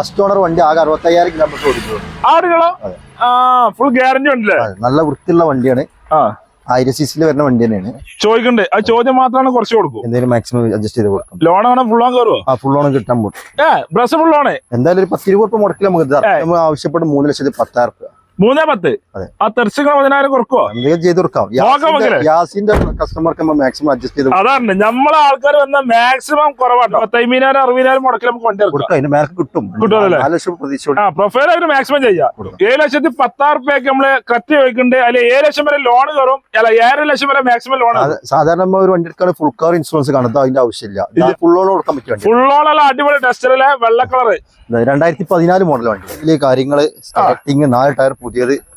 First owner വണ്ടി ആകെ അറുപത്തയ്യായിരം kilometre full guarantee ഉണ്ടല്ലേ? നല്ല വൃത്തിയുള്ള വണ്ടിയാണ്. ആയിരം സി സിയിൽ വരുന്ന വണ്ടി തന്നെയാണ്. ചോദിക്കണ്ടേ ആ ചോദ്യം മാത്രമാണ് കുറച്ച് കൊടുക്കും. എന്തെങ്കിലും മാക്സിമം അഡ്ജസ്റ്റ് ചെയ്ത് കൊടുക്കും. ലോൺ ആണോ ഫുൾ ഓൺ കയറുമോ ആ ഫുൾ ഓൺ കിട്ടാൻ പോകും ബ്രസ് ഫുൾ ഓണേ എന്തായാലും ഒരു പത്ത് ഇരുപത് ഉറുപ്പ് മുടക്കിൽ നമുക്ക് ആവശ്യപ്പെട്ട് മൂന്ന് ലക്ഷത്തി പത്തായിരം റുപ്യ മൂന്നേ പത്ത്. ആ തെർച്ചിക്കണ പതിനായിരം കുറക്കുവോ? എന്തെങ്കിലും ചെയ്ത് കൊടുക്കാം. നോക്കാം മക്കളെ. യാസിന്റെ- യാസിന്റെ കസ്റ്റമർക്ക് മാക്സിമം അഡ്ജസ്റ്റ് ചെയ്ത് അതാണ്. നമ്മളെ ആൾക്കാർ വന്ന മാക്സിമം കുറവാട്ടോ. പത്തൈമ്പതിനായിരം അറുപതിനായിരം മുടക്കിൽ നമുക്ക് വണ്ടി കൊടുക്കാം. കിട്ടും. ആ പ്രൊഫൈൽ ആയിട്ട് മാക്സിമം ചെയ്യാം. ഏഴ് ലക്ഷത്തി പത്താറ് റുപ്യക്ക് നമ്മൾ കത്തി ചോദിക്കുന്നുണ്ട് അല്ലെ ഏഴ് ലക്ഷം വരെ ലോൺ കയറും അല്ല ഏഴര ലക്ഷം വരെ മാക്സിമം ലോൺ സാധാരണ ഒരു വണ്ടി എടുക്കാൻ ഫുൾ കവർ ഇൻഷുറൻസ് കാണുന്നത് അതിന്റെ ആവശ്യമില്ല. ഫുൾ ലോൺ കൊടുക്കാൻ പറ്റും അല്ല അടിപൊളി ടെസ്റ്ററിലെ വെള്ള കളർ രണ്ടായിരത്തി പതിനാല് മോഡൽ വണ്ടി. ഇതിലെ കാര്യങ്ങൾ സ്റ്റാർട്ടിങ് നാല് ടയർ പുതിയത്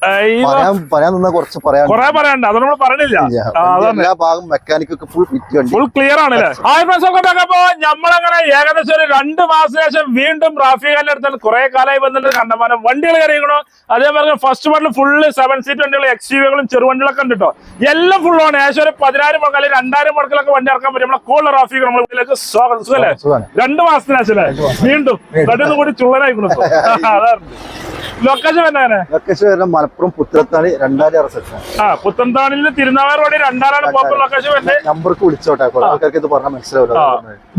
പറയാൻ നിന്നാ കുറച്ച് പറയാൻ കുറെ പറയാനുണ്ട്. അത് നമ്മൾ അതാണ്. എല്ലാ ഭാഗം മെക്കാനിക് ഒക്കെ ഫുൾ ഫിറ്റ് ഫുൾ ക്ലിയർ ആണ് ഹായ് ഫ്രണ്ട്സ് അപ്പോ നമ്മളങ്ങനെ ഏകദേശം ഒരു രണ്ട് മാസത്തിന് ശേഷം വീണ്ടും റാഫിഖാന്റെ അടുത്ത് കുറെ കാലമായി വന്നിട്ട് കണ്ടമാനം വണ്ടികൾ കയറിയണോ അതേപോലെ first model full seven seat വണ്ടികൾ എക്സ് യുകളും ചെറുവണ്ടികളൊക്കെ ഉണ്ട് കേട്ടോ എല്ലാം ഫുൾ ആണ്. ഏകദേശം ഒരു പതിനായിരം മുടക്കം അല്ലെങ്കിൽ രണ്ടായിരം മുടക്കിലൊക്കെ വണ്ടി ഇറക്കാൻ പറ്റും. നമ്മളെ കൂടുതൽ റാഫിഖ് നമ്മളെ വീട്ടിലേക്ക് സ്വാഗതം. സുഖല്ലേ? രണ്ട് മാസത്തിന് ശേഷം വീണ്ടും. കടന്നു കൂടി ചുള്ളനായിക്കണോ ലൊക്കേഷൻ എന്നാണ്? ലൊക്കേഷൻ വരുന്ന മലപ്പുറം പുത്തനത്താണി റിസപ്ഷൻ ആ പുത്തൻതാണിൽ നിന്ന് തിരുനാവാർ വഴി രണ്ടാലാണ് ലൊക്കേഷൻ വരുന്നത്. നമ്പർക്ക് വിളിച്ചോട്ടെ കുറെ ആൾക്കാർക്ക് ഇത് പറഞ്ഞാൽ മനസ്സിലാവില്ല.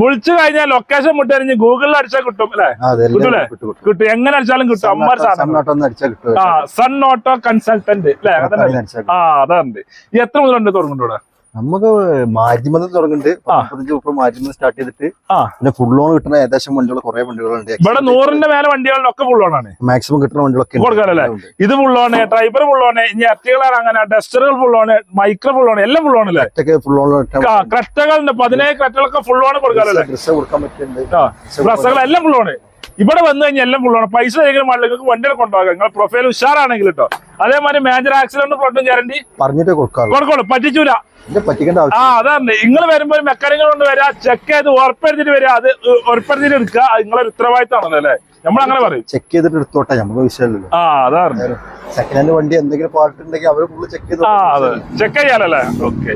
വിളിച്ചു കഴിഞ്ഞാൽ ലൊക്കേഷൻ മുട്ടരിഞ്ഞ് ഗൂഗിളിൽ അടിച്ചാൽ കിട്ടും അല്ലെ? കിട്ടൂലേ? കിട്ടും, എങ്ങനെ അടിച്ചാലും കിട്ടും. അടിച്ചാൽ കിട്ടും. ആ സൺ ഓട്ടോ കൺസൾട്ടന്റ് അല്ലെ. ആ അതാണ്. എത്ര മുതലുണ്ട് തുടങ്ങുന്നുണ്ടോ നമുക്ക് മാധ്യമത്തിൽ തുടങ്ങിട്ട് മാധ്യമം മുപ്പത്തഞ്ച് സ്റ്റാർട്ട് ചെയ്തിട്ട് പിന്നെ ഫുൾ ലോൺ കിട്ടുന്ന ഏകദേശം വണ്ടികൾ കുറെ വണ്ടികളുണ്ട്. ഇവിടെ നൂറിന്റെ മേലെ വണ്ടികളിലൊക്കെ ഫുള്ളോണാണ് മാക്സിമം കിട്ടുന്ന വണ്ടികളൊക്കെ. കൊടുക്കാനല്ലേ? ഇത് ഫുള്ളോണ് ഡ്രൈവർ ഫുള്ളോണ് ഇനി അറ്റകളാണ് അങ്ങനെ ഡസ്റ്ററുകൾ ഫുള്ളോണ് മൈക്രോ ഫുള്ളോണ് എല്ലാം ഫുള്ളോണല്ലേ ഒറ്റയ്ക്ക് ഫുൾ ലോൺ ക്രറ്റകളുണ്ട് പതിനേഴ് ക്രറ്റകളൊക്കെ ഫുള്ളോണ് കൊടുക്കാനല്ലേ ഡ്രസ്സ് കൊടുക്കാൻ പറ്റുന്നുണ്ട്. എല്ലാം ഫുള്ളോണ് ഇവിടെ വന്നു കഴിഞ്ഞാൽ എല്ലാം ഫുള്ളോണ് പൈസ കഴിക്കുന്ന മണ്ണിലേക്ക് വണ്ടികൾ കൊണ്ടുപോകാം. നിങ്ങൾ പ്രൊഫൈൽ ഉഷാറാണെങ്കിൽ കേട്ടോ അതേമാതിരി മേജർ ആക്സിഡന്റ് ഫ്ലോട്ടും ഗ്യാരണ്ടി പറഞ്ഞിട്ട് കൊടുക്കോളൂ പറ്റിച്ചൂല. ആ അതാണ്. നിങ്ങൾ വരുമ്പോൾ മെക്കാനിക്കൽ കൊണ്ട് വരാ ചെക്ക് ചെയ്ത് ഉറപ്പെടുത്തിട്ട് വരിക അത് ഉറപ്പെടുത്തിട്ട് എടുക്കുക നിങ്ങളൊരു ഉത്തരവാദിത്തമാണല്ലോ അല്ലേ? നമ്മൾ അങ്ങനെ പറയും. ചെക്ക് ചെയ്തിട്ട് എടുത്തോട്ടെ? നമുക്ക് വിഷയമല്ലോ ആ അതാണ്. സെക്കൻഡ് ഹാൻഡ് വണ്ടി എന്തെങ്കിലും പാർട്ട് ഉണ്ടെങ്കിൽ അവർ ഫുള്ള് ചെക്ക് ചെയ്ത് ആ അതെ. ചെക്ക് ചെയ്യാനല്ലേ ഓക്കെ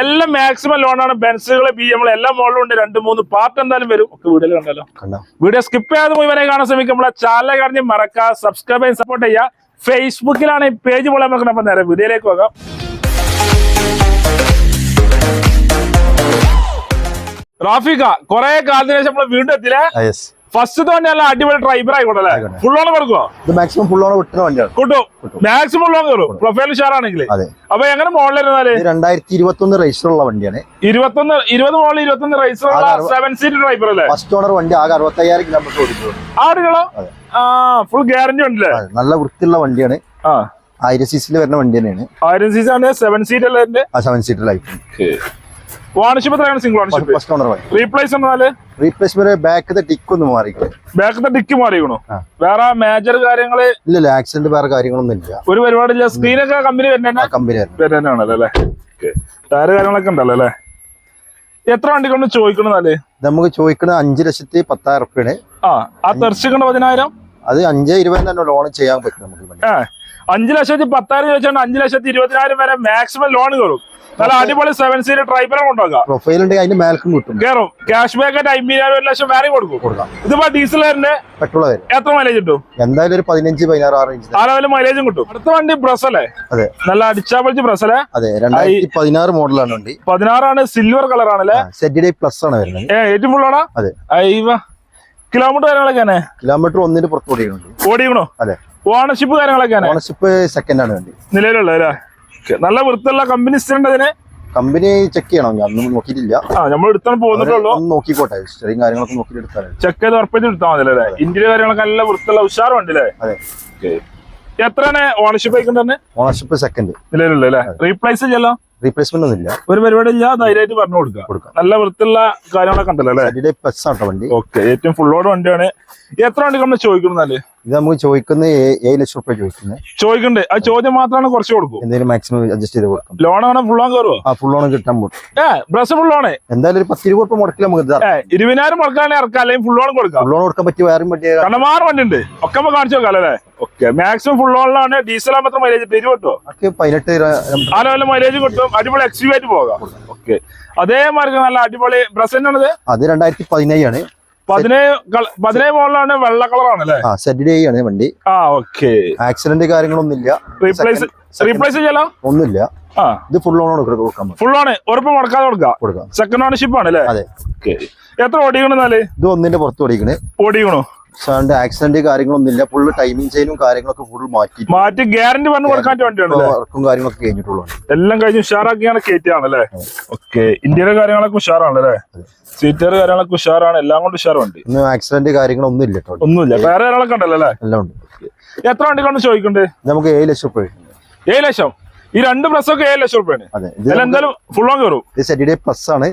എല്ലാം മാക്സിമം ലോണാണ് ബെൻസുകൾ ബി എം എല്ലാം മോഡലും ഉണ്ട്. രണ്ട് മൂന്ന് പാർട്ട് എന്തായാലും വരും. ഒക്കെ വീഡിയോ കണ്ടല്ലോ കണ്ടോ? വീഡിയോ സ്കിപ്പ് ചെയ്യാതെ മുഴുവനെ കാണാൻ ശ്രമിക്കുമ്പോൾ ചാനൽ കാണി മറക്കുക സബ്സ്ക്രൈബ് ചെയ്യാൻ സപ്പോർട്ട് ചെയ്യുക ഫേസ്ബുക്കിലാണ് ഈ പേജ് പോലെ അപ്പം നേരെ വീഡിയോയിലേക്ക് പോകാം. റാഫിക കുറെ കാലത്തിന് ശേഷം വീണ്ടും എത്തില്ലേ ഫസ്റ്റ് തന്നെ അല്ല അടിപൊളി ഡ്രൈവർ ആയിക്കോട്ടെ അല്ലേ? ഫുൾ ഓൺ കൊടുക്കുവോ? ഇത് മാക്സിമം ഫുൾ ലോൺ കിട്ടുന്ന വണ്ടിയാണ് കൂട്ടും. മാക്സിമം ലോൺ കയറും പ്രൊഫൈൽ ഷെയറാണെങ്കിൽ അതെ. അപ്പൊ എങ്ങനെ മോഡലിരുന്നാൽ രണ്ടായിരത്തി ഇരുപത്തി ഒന്ന് രജിസ്റ്റർ ഉള്ള വണ്ടിയാണ്. ഇരുപത്തൊന്ന് ഇരുപത് മോളിൽ ഇരുപത്തൊന്ന് ആകെ അറുപത്. സെവൻ സീറ്റ് ഡ്രൈവർ അല്ലേ? ഫസ്റ്റ് ഓണർ വണ്ടി ആകെ അറുപത്തയ്യായിരം കിലോമീറ്റർ ആടുകളോ. ആ ഫുൾ ഗ്യാരണ്ടി ഉണ്ടല്ലേ? നല്ല വൃത്തിയുള്ള വണ്ടിയാണ്. ആ. ആയിരം സി സിയിൽ വരുന്ന വണ്ടി തന്നെയാണ്. ആയിരം സീസ് ആണ്. സെവൻ സീറ്റ് അല്ലേ സെവൻ സീറ്റർ ലൈഫ് ഓണർഷിപ്പ് എത്രയാണ് സിംഗിൾ ഓണർഷിപ്പ് ഫസ്റ്റ് ഓണർ വണ്ടി റീപ്ലേസ് എന്നാൽ റീപ്ലേസ്മെന്റ് ബാക്കത്തെ ടിക്ക് ഒന്ന് മാറിക്കണം ബാക്കത്തെ ഡിക്ക് മാറിക്കണു? ആ. വേറെ മേജർ കാര്യങ്ങൾ? ഇല്ല ആക്സിഡന്റ് വേറെ കാര്യങ്ങളൊന്നും ഇല്ല ഒരു സ്ക്രീനൊക്കെ കമ്പനി വരുന്ന ആ കമ്പനി വരുന്നതാണല്ലോ അല്ലേ? കാര്യങ്ങളൊക്കെ ഉണ്ടല്ലോ അല്ലേ? എത്ര വണ്ടി കൊണ്ട് ചോദിക്കണെന്നാൽ നമുക്ക് ചോദിക്കുന്നത് അഞ്ച് ലക്ഷത്തി പത്തായിരം റുപ്യാണ് ആ പതിനായിരം? അത് അഞ്ച് ഇരുപത് തന്നെ ലോൺ ചെയ്യാൻ പറ്റും നമുക്ക് അഞ്ചു ലക്ഷത്തി പത്തായിരം ചോദിച്ചാൽ അഞ്ചു ലക്ഷത്തി ഇരുപതിനായിരം വരെ മാക്സിമം ലോൺ കയറും നല്ല അടിപൊളി സെവൻ സീറ്റ് ട്രൈബറും കൊണ്ടുപോകാം പ്രൊഫൈൽ ഉണ്ടെങ്കിൽ അതിന്റെ മേൽക്കും കിട്ടും. കയറും ക്യാഷ് ബാക്ക് ആയിട്ട് അമ്പതിനായിരം ഒരു ലക്ഷം വേറെ കൊടുക്കും. കൊടുക്കാം. ഇതിപ്പോ ഡീസലറിന്റെ പെട്രോൾ എത്ര മൈലേജ് കിട്ടും? എന്തായാലും ഒരു പതിനഞ്ച് പതിനാറ് ആ മൈലേജും കിട്ടും. അടുത്ത വണ്ടി ബ്രസലേ അതെ. നല്ല അടിച്ചാപൊളിച്ച് ബ്രസലെ അതെ. രണ്ടായിരത്തി പതിനാറ് മോഡലാണ് വണ്ടി. പതിനാറാണ് സിൽവർ കളർ ആണല്ലേ? സെറ്റ് ഡേ പ്ലസ് ആണ് വരുന്നത്. ഏറ്റവും ഏറ്റവും ഫുള്ളാണോ അതെ. അയ്യോ. കിലോമീറ്റർ കാര്യങ്ങളൊക്കെ കിലോമീറ്റർ ഒന്നിന് പുറത്ത് ഓടിയുണ്ട് ഓടിയണോ അതെ. ഓണർഷിപ്പ് കാര്യങ്ങളൊക്കെ ഓണർഷിപ്പ് സെക്കൻഡ് ആണ് വേണ്ടി. നിലവിലുള്ള അല്ലേ? നല്ല വൃത്തിയുള്ള കമ്പനി ഉണ്ട് അതിന്? കമ്പനി ചെക്ക് ചെയ്യണം. ഞാൻ നോക്കിയിട്ടില്ല. ആ നമ്മൾ എടുത്താണ് പോകുന്നുള്ളൂ നോക്കിക്കോട്ടെ. ചെറിയ കാര്യങ്ങളൊക്കെ നോക്കിയിട്ട് എടുത്താൽ ചെക്ക് ചെയ്ത് ഉറപ്പിച്ച് എടുത്താൽ മതി അല്ലേ? ഇന്ത്യയിലെ കാര്യങ്ങളൊക്കെ നല്ല വൃത്തിയുള്ള ഉഷാറുണ്ട് അല്ലേ? അതെ. എത്രയാണ് ഓണർഷിപ്പ് ഓണർഷിപ്പ് സെക്കൻഡ് നിലവിലുള്ള അല്ലേ? റീപ്ലേസ് ചെയ്യല്ലോ? റീപ്ലേസ്മെന്റ് ഒന്നും ഇല്ല ഒരു പരിപാടി ഇല്ല. ധൈര്യമായിട്ട് പറഞ്ഞു കൊടുക്കുക. കൊടുക്കാം. നല്ല വൃത്തിയുള്ള കാര്യങ്ങളൊക്കെ ഉണ്ടല്ലോ അല്ലേ? സെറ്റ് പ്ലസ് ആട്ടോ വണ്ടി. ഓക്കെ ഏറ്റവും ഫുള്ളോട് വണ്ടിയാണ്. എത്ര വണ്ടി നമ്മൾ ചോദിക്കണമെന്നാൽ ഇത് നമുക്ക് ചോദിക്കുന്നത് ഏഴ് ലക്ഷം റുപ്യ ചോദിക്കുന്നത്. ചോദിക്കണ്ടേ. ആ ചോദ്യം മാത്രമാണ് കുറച്ച് കൊടുക്കും. എന്തെങ്കിലും മാക്സിമം അഡ്ജസ്റ്റ് ചെയ്ത് കൊടുക്കും. ലോൺ ആണ് ഫുൾ ഓൺ കയറുമോ ആ ഫുൾ ഓൺ കിട്ടാൻ പോകും ഏ ബ്രസ് ഫുൾ ഓണേ എന്തായാലും ഒരു പത്ത് ഇരുപത് റുപ്യ മുടക്കില്ല നമുക്ക് ഇരുപതിനായിരം മുടക്കാണെങ്കിൽ ഇറക്കാം. അല്ലെങ്കിൽ ഫുൾ ലോൺ കൊടുക്കാം. ഫുൾ ഓൺ കൊടുക്കാൻ പറ്റിയ വേറെ പറ്റിയ കണ്ടമാറ് വണ്ടി ഉണ്ട്. ഒക്കെ കാണിച്ചു നോക്കാം അല്ലേ? ഓക്കെ. മാക്സിമം ഫുൾ ഓണിലാണ് ഡീസൽ മാത്രം മൈലേജ് പേര് കിട്ടുമോ പതിനെട്ട് ആ ലെവലിൽ മൈലേജ് കിട്ടും. അടിപൊളി എക്സ്യൂ ആയിട്ട് പോകാം. ഓക്കെ. അതേമാതിരി നല്ല അടിപൊളി ബ്രസ് തന്നെയാണത് അത് രണ്ടായിരത്തി പതിനേഴാണ് പതിനേഴ് പതിനേഴ് വെള്ള കളറാണ് അല്ലേ ആ സെറ്റ് ഡേ ആണ് വണ്ടി. ആ ഓക്കെ ആക്സിഡന്റ് കാര്യങ്ങളൊന്നുമില്ല. റീപ്ലേസ് റീപ്ലേസ് ചെയ്യലോ? ഒന്നുമില്ല. ആ. ഇത് ഫുൾ ഓൺ കൊടുക്കാൻ ഫുൾ ഓൺ ഉറപ്പ് മുടക്കാതെ കൊടുക്കാം. കൊടുക്കാം. സെക്കൻഡ് ഓണർഷിപ്പ് ആണ് അല്ലേ അതെ. ഓക്കെ എത്ര ഓടിക്കണെന്നാൽ ഇത് ഒന്നിന്റെ പുറത്ത് ഓടിക്കണേ. ഓടിക്കണോ? സാറിന്റെ ആക്സിഡന്റ് കാര്യങ്ങളൊന്നും ഫുള്ള് ടൈമിംഗ് ചെയിനും കാര്യങ്ങളൊക്കെ ഫുൾ മാറ്റി മാറ്റി ഗ്യാരണ്ടി പറഞ്ഞു കൊടുക്കാൻ വേണ്ടിയാണ് വർക്കും കാര്യങ്ങളൊക്കെ കഴിഞ്ഞിട്ടുള്ളൂ. എല്ലാം കഴിഞ്ഞ് ഉഷാറാക്കിയാണ് കയറ്റിയാണല്ലേ? ഓക്കെ ഇന്ത്യയിലെ കാര്യങ്ങളൊക്കെ ഉഷാറാണല്ലേ? സീറ്റർ കാര്യങ്ങളൊക്കെ ഉഷാറാണ്. എല്ലാം കൊണ്ട് ഉഷാറുണ്ട്. ഇന്ന് ആക്സിഡന്റ് കാര്യങ്ങളൊന്നും ഇല്ല കേട്ടോ. ഒന്നുമില്ല. വേറെ ഒരാളൊക്കെ ഉണ്ടല്ലോ അല്ലേ? എല്ലാം ഉണ്ട്. എത്ര വണ്ടിക്കാണ് ചോദിക്കണ്ടേ? നമുക്ക് ഏഴ് ലക്ഷം രൂപ. ഏഴ് ലക്ഷം? ഈ രണ്ട് പ്ലസ് ഒക്കെ ഏഴ് ലക്ഷം രൂപയാണ് എന്തായാലും ഫുൾ ഓൺ കയറും പ്ലസ് ആണ്.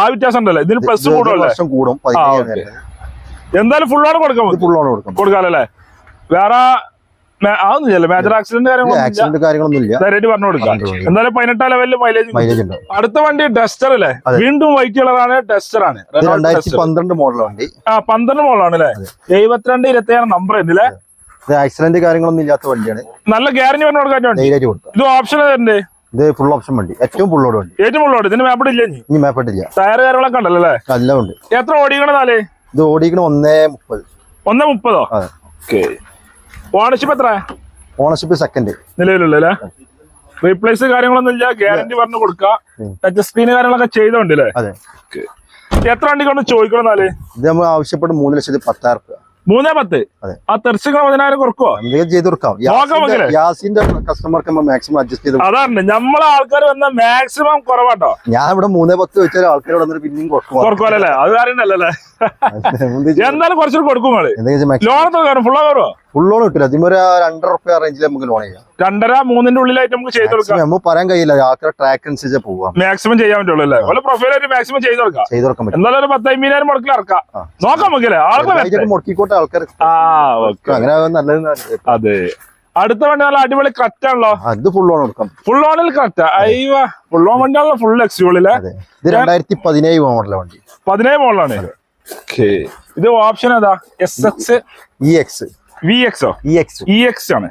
ആ വ്യത്യാസം ഉണ്ടല്ലേ? ഇതിന് പ്ലസ് കൂടും വർഷം കൂടും. എന്തായാലും ഫുൾ ഓൺ കൊടുക്കാൻ ഫുൾ ഓൺ കൊടുക്കാം കൊടുക്കാല്ലേ വേറെ ആക്സിഡന്റ് കാര്യങ്ങളൊന്നും പറഞ്ഞു കൊടുക്കാം. എന്തായാലും പതിനെട്ടാം ലെവലിൽ മൈലേജ് അടുത്ത വണ്ടി ഡസ്റ്റർ അല്ലേ? വീണ്ടും വൈറ്റ് കളറാണ് ഡസ്റ്റർ ആണ്. പന്ത്രണ്ട് മോഡൽ വണ്ടി. ആ പന്ത്രണ്ട് മോഡലാണ് അല്ലേ? എഴുപത്തിരണ്ട് ഇരുപത്തി ഏഴ് നമ്പർ ആക്സിഡന്റ് കാര്യങ്ങളൊന്നും ഇല്ലാത്ത വണ്ടിയാണ്. നല്ല ഗ്യാരണ്ടി പറഞ്ഞു കൊടുക്കാൻ ഇത് ഓപ്ഷൻ തരണ്ടേ ഇത് ഫുൾ ഓപ്ഷൻ വണ്ടി. ഏറ്റവും ഫുള്ളോട് വണ്ടി. ഏറ്റവും ഫുള്ളോട് ഇതിന് മാപ്പിട്ടില്ല ഇനി. മേപ്പെട്ടില്ല ടയർ കാര്യങ്ങളൊക്കെ ഉണ്ടല്ലോ അല്ലേ? എല്ലാം ഉണ്ട്. എത്ര ഓടിക്കണതാലേ ഇത് ഓടിക്കണ ഒന്നേ മുപ്പത്. ഒന്നേ മുപ്പതോ? അതെ. ഓക്കെ. ഓണർഷിപ്പ് എത്ര ഓണർഷിപ്പ് സെക്കൻഡ് നിലവിലുള്ള റീപ്ലേസ് കാര്യങ്ങളൊന്നും ഇല്ല. ഗ്യാരണ്ടി പറഞ്ഞു കൊടുക്കുക. ടച്ച് സ്ക്രീൻ കാര്യങ്ങളൊക്കെ ചെയ്തോണ്ടല്ലേ? അതെ. എത്ര വണ്ടി കൊണ്ട് ചോദിക്കണം എന്നാൽ? ഇത് നമ്മൾ ആവശ്യപ്പെട്ട് മൂന്ന് ലക്ഷത്തി പത്തായിരം രൂപ മൂന്നേ പത്ത്. ആ തെർച്ചിക്കണ പതിനായിരം എന്തെങ്കിലും ചെയ്ത് കൊടുക്കാം. നോക്കാം യാസിന്റെ- കസ്റ്റമർക്ക് മാക്സിമം അഡ്ജസ്റ്റ് ചെയ്ത് അതാണ്. നമ്മളെ ആൾക്കാർ വന്ന മാക്സിമം കുറവാട്ടോ. ഞാൻ ഇവിടെ മൂന്നേ പത്ത് വെച്ചാൽ ആൾക്കാർ വന്നിട്ട് പിന്നെയും കൊടുക്കും. കുറക്കുമല്ലേ അത് കാര്യമല്ലേ എന്തായാലും കുറച്ചുകൂടി കൊടുക്കും ലോൺ കയറുമോ ഫുൾ ലോൺ കിട്ടില്ല. അതിന് ഒരു രണ്ടര റുപ്യ റേഞ്ചിൽ നമുക്ക് ലോൺ ചെയ്യാം. രണ്ടര മൂന്നിന്റെ ഉള്ളിലായിട്ട് നമുക്ക് ചെയ്ത് കൊടുക്കാം. നമുക്ക് പറയാൻ കഴിയില്ല. ആൾക്കാരെ ട്രാക്ക് അനുസരിച്ച് പോവാം. മാക്സിമം ചെയ്യാൻ പറ്റുള്ളൂ അല്ലേ? ഓരോ പ്രൊഫൈലായിട്ട് മാക്സിമം ചെയ്ത് കൊടുക്കാം. ചെയ്ത് കൊടുക്കാൻ പറ്റും. ഒരു പത്ത് അമ്പതിനായിരം മുടക്കിൽ ഇറക്കാം നോക്കാം നമുക്കല്ലേ ആൾക്കാർ മുടക്കിക്കോട്ടെ ആൾക്കാർ ആ ഓക്കെ. അങ്ങനെ നല്ലത് അതെ. അടുത്ത വണ്ടി നല്ല അടിപൊളി കറക്റ്റ് ആണല്ലോ. അത് ഫുൾ ഓൺ കൊടുക്കാം ഫുൾ ഓണിൽ കറക്റ്റ് അയ്യോ ഫുൾ ഓൺ വണ്ടിയാണല്ലോ ഫുൾ എക്സ്യൂളിൽ ഇത് രണ്ടായിരത്തി പതിനേഴ് മോഡലെ വണ്ടി. പതിനേഴ് മോഡലാണ് ഇത്. ഓപ്ഷൻ ഏതാ? S X E X V എക്സോ ഇ എക്സ് ഇ എക്സ് ആണ്.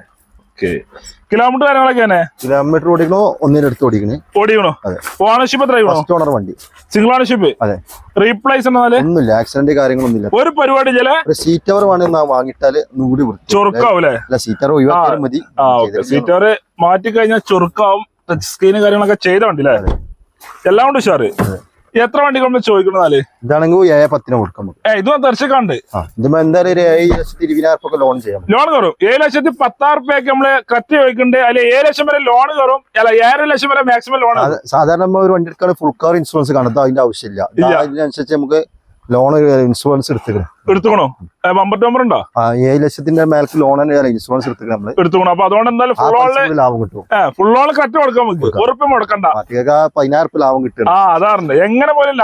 കിലോമീറ്റർ കാര്യങ്ങളൊക്കെ തന്നെ കിലോമീറ്റർ ഓടിക്കണോ? ഒന്നിന്റെ അടുത്ത് ഓടിക്കണേ? ഓടിക്കണോ. ഓണർഷിപ്പ് എത്ര ഫസ്റ്റ് ഓണർ വണ്ടി. സിംഗിൾ ഓണർഷിപ്പ് അതെ. റീപ്ലേസ് ഒന്നുമില്ല. ആക്സിഡന്റ് കാര്യങ്ങളൊന്നുമില്ല. ഒരു പരിപാടി സീറ്റ് അവർ വേണമെങ്കിൽ വാങ്ങിട്ടാൽ നൂടി വൃത്തി ചൊറുക്കാവൂലേ അല്ല സീറ്റ് അവർ ഒഴിവാക്കാൻ മതി. സീറ്റ് അവർ മാറ്റി കഴിഞ്ഞാൽ ചുരുക്കാവും ടച്ച് സ്ക്രീൻ കാര്യങ്ങളൊക്കെ ചെയ്ത വണ്ടി അല്ലേ എല്ലാം കൊണ്ട് ഉഷാറ്. എത്ര വണ്ടി കൊണ്ട് ചോദിക്കണമെന്നാൽ ഇതാണെങ്കിൽ ഏഴ് പത്തിന് കൊടുക്കാം നമുക്ക്. ഏ ഇതും തെർച്ചക്കാണ്ട് ഇതിപ്പോ എന്തായാലും ഒരു ഏഴ് ലക്ഷത്തി ഇരുപതിനായിരം ഒക്കെ ലോൺ ചെയ്യാം ലോൺ കയറും. ഏഴ് ലക്ഷത്തി പത്താറ് രൂപയൊക്കെ നമ്മൾ കത്തി ചോദിക്കുന്നുണ്ട് അല്ലെ ഏഴ് ലക്ഷം വരെ ലോൺ കയറും. അല്ല ഏഴര ലക്ഷം വരെ മാക്സിമം ലോൺ സാധാരണ നമ്മൾ ഒരു വണ്ടി എടുക്കാൻ ഫുൾ കാർ ഇൻഷുറൻസ് കാണുന്നത് അതിന്റെ ആവശ്യമില്ല. ഇത്. അതിനനുസരിച്ച് നമുക്ക് ലോൺ ഇൻഷുറൻസ് എടുത്തിക്കണം? എടുത്തുക്കണോ ബമ്പർ നമ്പർ ഉണ്ടോ? ആ ഏഴ് ലക്ഷത്തിന്റെ മേൽക്ക് ലോൺ തന്നെ ഇൻഷുറൻസ് എടുത്തിക്കണം നമ്മൾ. എടുത്തുക്കണോ? അപ്പൊ അതുകൊണ്ട് എന്തായാലും ഫുൾ ലാഭം കിട്ടും. ഫുൾ കറ്റ് കൊടുക്കാൻ ഉറപ്പ് മുടക്കണ്ട പതിനായിരം രൂപ ലാഭം കിട്ടും ആ അതാറുണ്ട്. എങ്ങനെ പോലും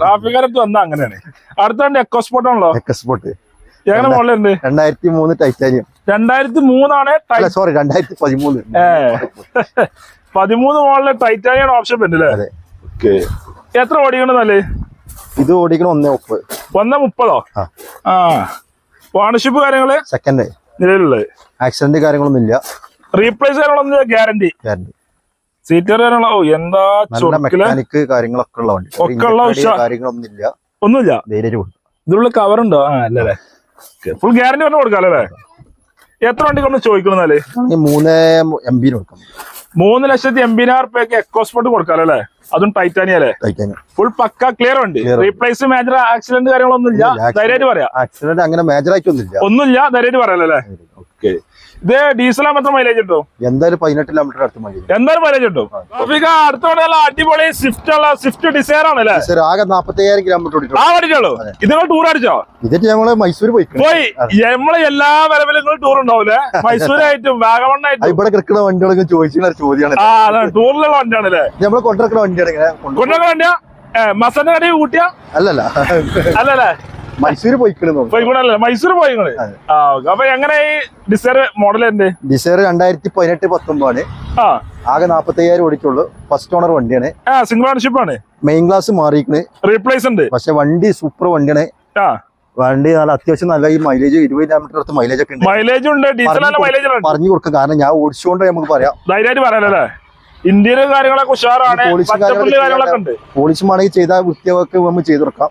ട്രാഫിക്കാരത്ത് വന്നാ അങ്ങനെയാണ്. അടുത്തോണ്ട് എക്കോസ്പോർട്ട് ആണല്ലോ? എക്കോസ്പോർട്ട് എങ്ങനെ രണ്ടായിരത്തി മൂന്ന് ടൈറ്റാനിയം രണ്ടായിരത്തി മൂന്നാണ് സോറി രണ്ടായിരത്തി പതിമൂന്ന് പതിമൂന്ന് മോളിലെ ടൈറ്റാനിയാണ് ഓപ്ഷൻ പറ്റില്ലേ എത്ര ഓടിക്കണം എത്ര ഓടിക്കണെന്നല്ലേ ഇത് ഓടിക്കണം ഒന്നേ മുപ്പത്. ഒന്നേ മുപ്പതോ? ആ. ഓണർഷിപ്പ് കാര്യങ്ങൾ? സെക്കൻഡ് നിലവിലുള്ളത്? ആക്സിഡന്റ് കാര്യങ്ങളൊന്നും ഇല്ല. റീപ്ലേസ് കാര്യങ്ങളൊന്നും ഗ്യാരണ്ടി ഗ്യാരണ്ടി സീറ്റർ കാര്യങ്ങളോ? എന്താ മെക്കാനിക്ക് കാര്യങ്ങളൊക്കെ ഉള്ള വണ്ടി. ഒക്കെ ഉള്ള കാര്യങ്ങളൊന്നും ഇല്ല. ഒന്നുമില്ല? ഇതിലുള്ള കവർ ഉണ്ടോ? ആ അല്ലേ ഫുൾ ഗ്യാരണ്ടി പറഞ്ഞു കൊടുക്കാം അല്ലേ എത്ര വണ്ടി കൊണ്ട് ചോദിക്കണമെന്നാൽ മൂന്ന് എം ബിന് കൊടുക്കാം. മൂന്ന് ലക്ഷത്തി എൺപതിനായിരം റുപ്യക്ക് എക്കോസ്പോർട്ട് കൊടുക്കാം അല്ലേ? അതും ടൈറ്റാനിയ അല്ലേ? ഫുൾ പക്ക ക്ലിയർ ഉണ്ട്. റീപ്ലേസ് മേജർ ആക്സിഡന്റ് കാര്യങ്ങളൊന്നും ഇല്ല. ധൈര്യമായിട്ട് പറയാം. ആക്സിഡന്റ് അങ്ങനെ മേജർ ആയിട്ടൊന്നും ഇല്ല ഒന്നുമില്ല ധൈര്യമായിട്ട് പറയാലോ അല്ലേ? ഓക്കെ ഇത് ഡീസലാ മാത്രം മൈലേജ് കിട്ടും എന്തായാലും പതിനെട്ട് കിലോമീറ്റർ അടുത്ത് മൈലേജ് എന്തായാലും മൈലേജ് കിട്ടും അടുത്ത അടുത്തോടെ അടിപൊളി സ്വിഫ്റ്റ് ഉള്ള സ്വിഫ്റ്റ് ഡിസൈർ ആണ് ആകെ നാപ്പത്തയ്യായിരം കിലോമീറ്റർ ആ അടിച്ചോളൂ ഇത് നിങ്ങൾ ടൂർ അടിച്ചോ ഇതിട്ട് ഞങ്ങൾ മൈസൂർ പോയി. പോയി. നമ്മളെ എല്ലാ വരവിലും ടൂർ ഉണ്ടാവൂലേ മൈസൂരായിട്ടും വാഗമണ്ണായിട്ടും. ഇവിടെ കിടക്കുന്ന വണ്ടികളൊക്കെ ചോദിച്ചിട്ടുള്ള ചോദ്യമാണ്. ടൂറിലുള്ള വണ്ടിയാണല്ലേ നമ്മൾ കൊണ്ടിരിക്കുന്ന വണ്ടിയാണ്. ഇങ്ങനെ കൊണ്ടു- കൊണ്ടൊക്കെ വണ്ടിയാ മസന്റെ കടി കൂട്ടിയ? അല്ലല്ല. അല്ലല്ലേ. മൈസൂർ പോയിക്കണെന്ന് പോയിക്കോണല്ലേ മൈസൂർ പോയി നിങ്ങൾ ആ okay. അപ്പൊ എങ്ങനെ ഈ ഡിസൈർ മോഡൽ എന്റെ ഡിസൈർ രണ്ടായിരത്തി പതിനെട്ട് പത്തൊമ്പതാണ് ആകെ നാപ്പത്തി അയ്യായിരം ഓടിച്ചുള്ളൂ ഫസ്റ്റ് ഓണർ വണ്ടിയാണ്. സിംഗിൾ ഓണർഷിപ്പ് ആണ്. മെയിൻ ക്ലാസ് മാറിയിരിക്കണ്. റീപ്ലേസ് ഉണ്ട്. പക്ഷെ വണ്ടി സൂപ്പർ വണ്ടിയാണ്. വണ്ടി നല്ല അത്യാവശ്യം നല്ല ഈ മൈലേജ് ഇരുപത് കിലോമീറ്റർ അടുത്ത് മൈലേജ് ഒക്കെ ഉണ്ട്. മൈലേജ് ഉണ്ട്. പറഞ്ഞു മൈലേജ് ഉണ്ട് പറഞ്ഞു കൊടുക്കാം. കാരണം ഞാൻ ഓടിച്ചുകൊണ്ട് നമുക്ക് പറയാം. ധൈര്യമായിട്ട് പറയാലല്ലേ ഇന്ത്യയിലെ കാര്യങ്ങളൊക്കെ ഉഷാറാണ്. പച്ചപ്പുല്ല് കാര്യങ്ങളൊക്കെ ഉണ്ട്. ചെയ്താൽ വൃത്തിയൊക്കെ നമ്മൾ ചെയ്ത് കൊടുക്കാം.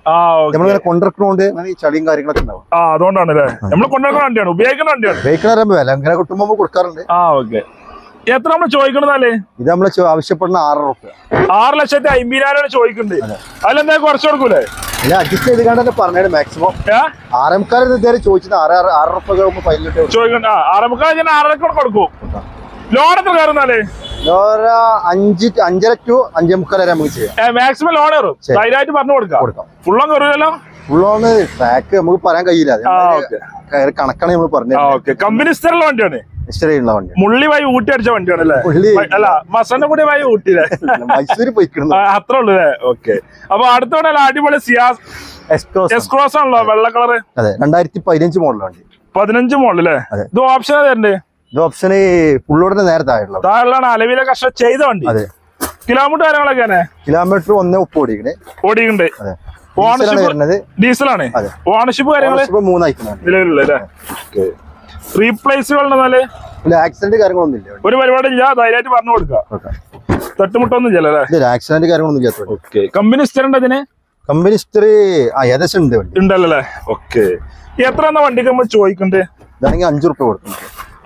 നമ്മളിങ്ങനെ കൊണ്ടിറക്കണോണ്ട് ചളിയും കാര്യങ്ങളൊക്കെ ഉണ്ടാവും. ആ അതുകൊണ്ടാണ് അല്ലേ നമ്മൾ കൊണ്ടുവരുന്ന വണ്ടിയാണ് ഉപയോഗിക്കുന്ന വണ്ടിയാണ്. ഉപയോഗിക്കണ വില അങ്ങനെ കിട്ടുമ്പോൾ കൊടുക്കാറുണ്ട്. ആ ഓക്കെ. എത്ര നമ്മൾ ചോദിക്കണതല്ലേ ഇത് നമ്മൾ ആവശ്യപ്പെടുന്ന ആറ് റുപ്യ ആറ് ലക്ഷത്തി അമ്പതിനായിരം ചോദിക്കുന്നുണ്ട് അതിലെന്താ കുറച്ച് കൊടുക്കൂലേ? അല്ല അഡ്ജസ്റ്റ് ചെയ്ത് കണ്ടല്ലേ പറഞ്ഞത് മാക്സിമം ഏ? ആറേമുക്കാർ ഇതുവരെ ചോദിച്ചത് ആറ് ആറ് ആറ് റുപ്യ ആകുമ്പോൾ ഫൈനലിട്ട് ചോദിക്കണ്ട. ആ ആറേമുക്കാൽ ഞാൻ ആറരക്കൂടെ കൊടുക്കും. ലോൺ എത്ര കയറുന്നാലേ അഞ്ച് അഞ്ചര ടു അഞ്ചേ മുക്കാൽ വരെ നമുക്ക് ചെയ്യാം. മാക്സിമം ലോൺ കയറും. ധൈര്യമായിട്ട് പറഞ്ഞു കൊടുക്കാം. കൊടുക്കാം. ഫുള്ളും കയറില്ലല്ലോ ഫുള്ളോന്ന് ട്രാക്ക് നമുക്ക് പറയാൻ കഴിയില്ല. കണക്കാണ് നമ്മൾ പറഞ്ഞത്. കമ്പനി സ്ഥലമുള്ള വണ്ടിയാണ്? ഹിസ്റ്ററിയുള്ള വണ്ടി മുള്ളി വായി ഊട്ടി അടിച്ച വണ്ടിയാണ് അല്ലേ? അല്ല മസന്റെ കൂടെ വായി ഊട്ടിയില്ലേ മൈസൂര് പോയിക്കിടുന്നു അത്ര ഉള്ളൂ അല്ലേ? ഓക്കെ. അപ്പൊ അടുത്തോടെ അടിപൊളി സിയാസ് എക്സ്ക്രോസ് എസ് ആണല്ലോ വെള്ള കളറ്. അതെ രണ്ടായിരത്തി പതിനഞ്ച് മോഡൽ വണ്ടി. പതിനഞ്ച് മോഡൽ അല്ലേ. ഇത് ഓപ്ഷൻ തരണ്ടേ? ഇത് ഓപ്ഷൻ ഫുള്ളോടിന് നേരത്തെ താഴെയുള്ള താഴെയാണ് അലവിലെ കഷ്ടം ചെയ്ത വണ്ടി അതെ. കിലോമീറ്റർ കാര്യങ്ങളൊക്കെ കിലോമീറ്റർ ഒന്നേ ഉപ്പ് ഓടിക്കണേ ഓണർഷിപ്പ് ഡീസലാണ്. ഓണർഷിപ്പ് കാര്യങ്ങൾ മൂന്നായിക്കുന്നുണ്ട് നിലവിലുള്ള അല്ലേ? ആക്സിഡന്റ് ഒരു പരിപാടി ഇല്ല ധൈര്യമായിട്ട് പറഞ്ഞു കൊടുക്കുക. തട്ടുമുട്ടൊന്നും ഇല്ല ആക്സിഡന്റ് കാര്യങ്ങളൊന്നും ഇല്ലാത്ത ഓക്കെ. കമ്പനി സ്ഥിരം അതിന് കമ്പനി ഹിസ്റ്ററി ആ ഏകദേശം ഉണ്ട് ഉണ്ടല്ലോ ഓക്കെ. എത്ര വണ്ടിക്ക് നമ്മൾ ചോദിക്കണ്ടേ? ഇതാണെങ്കിൽ അഞ്ചു റുപ്യ കൊടുക്കും.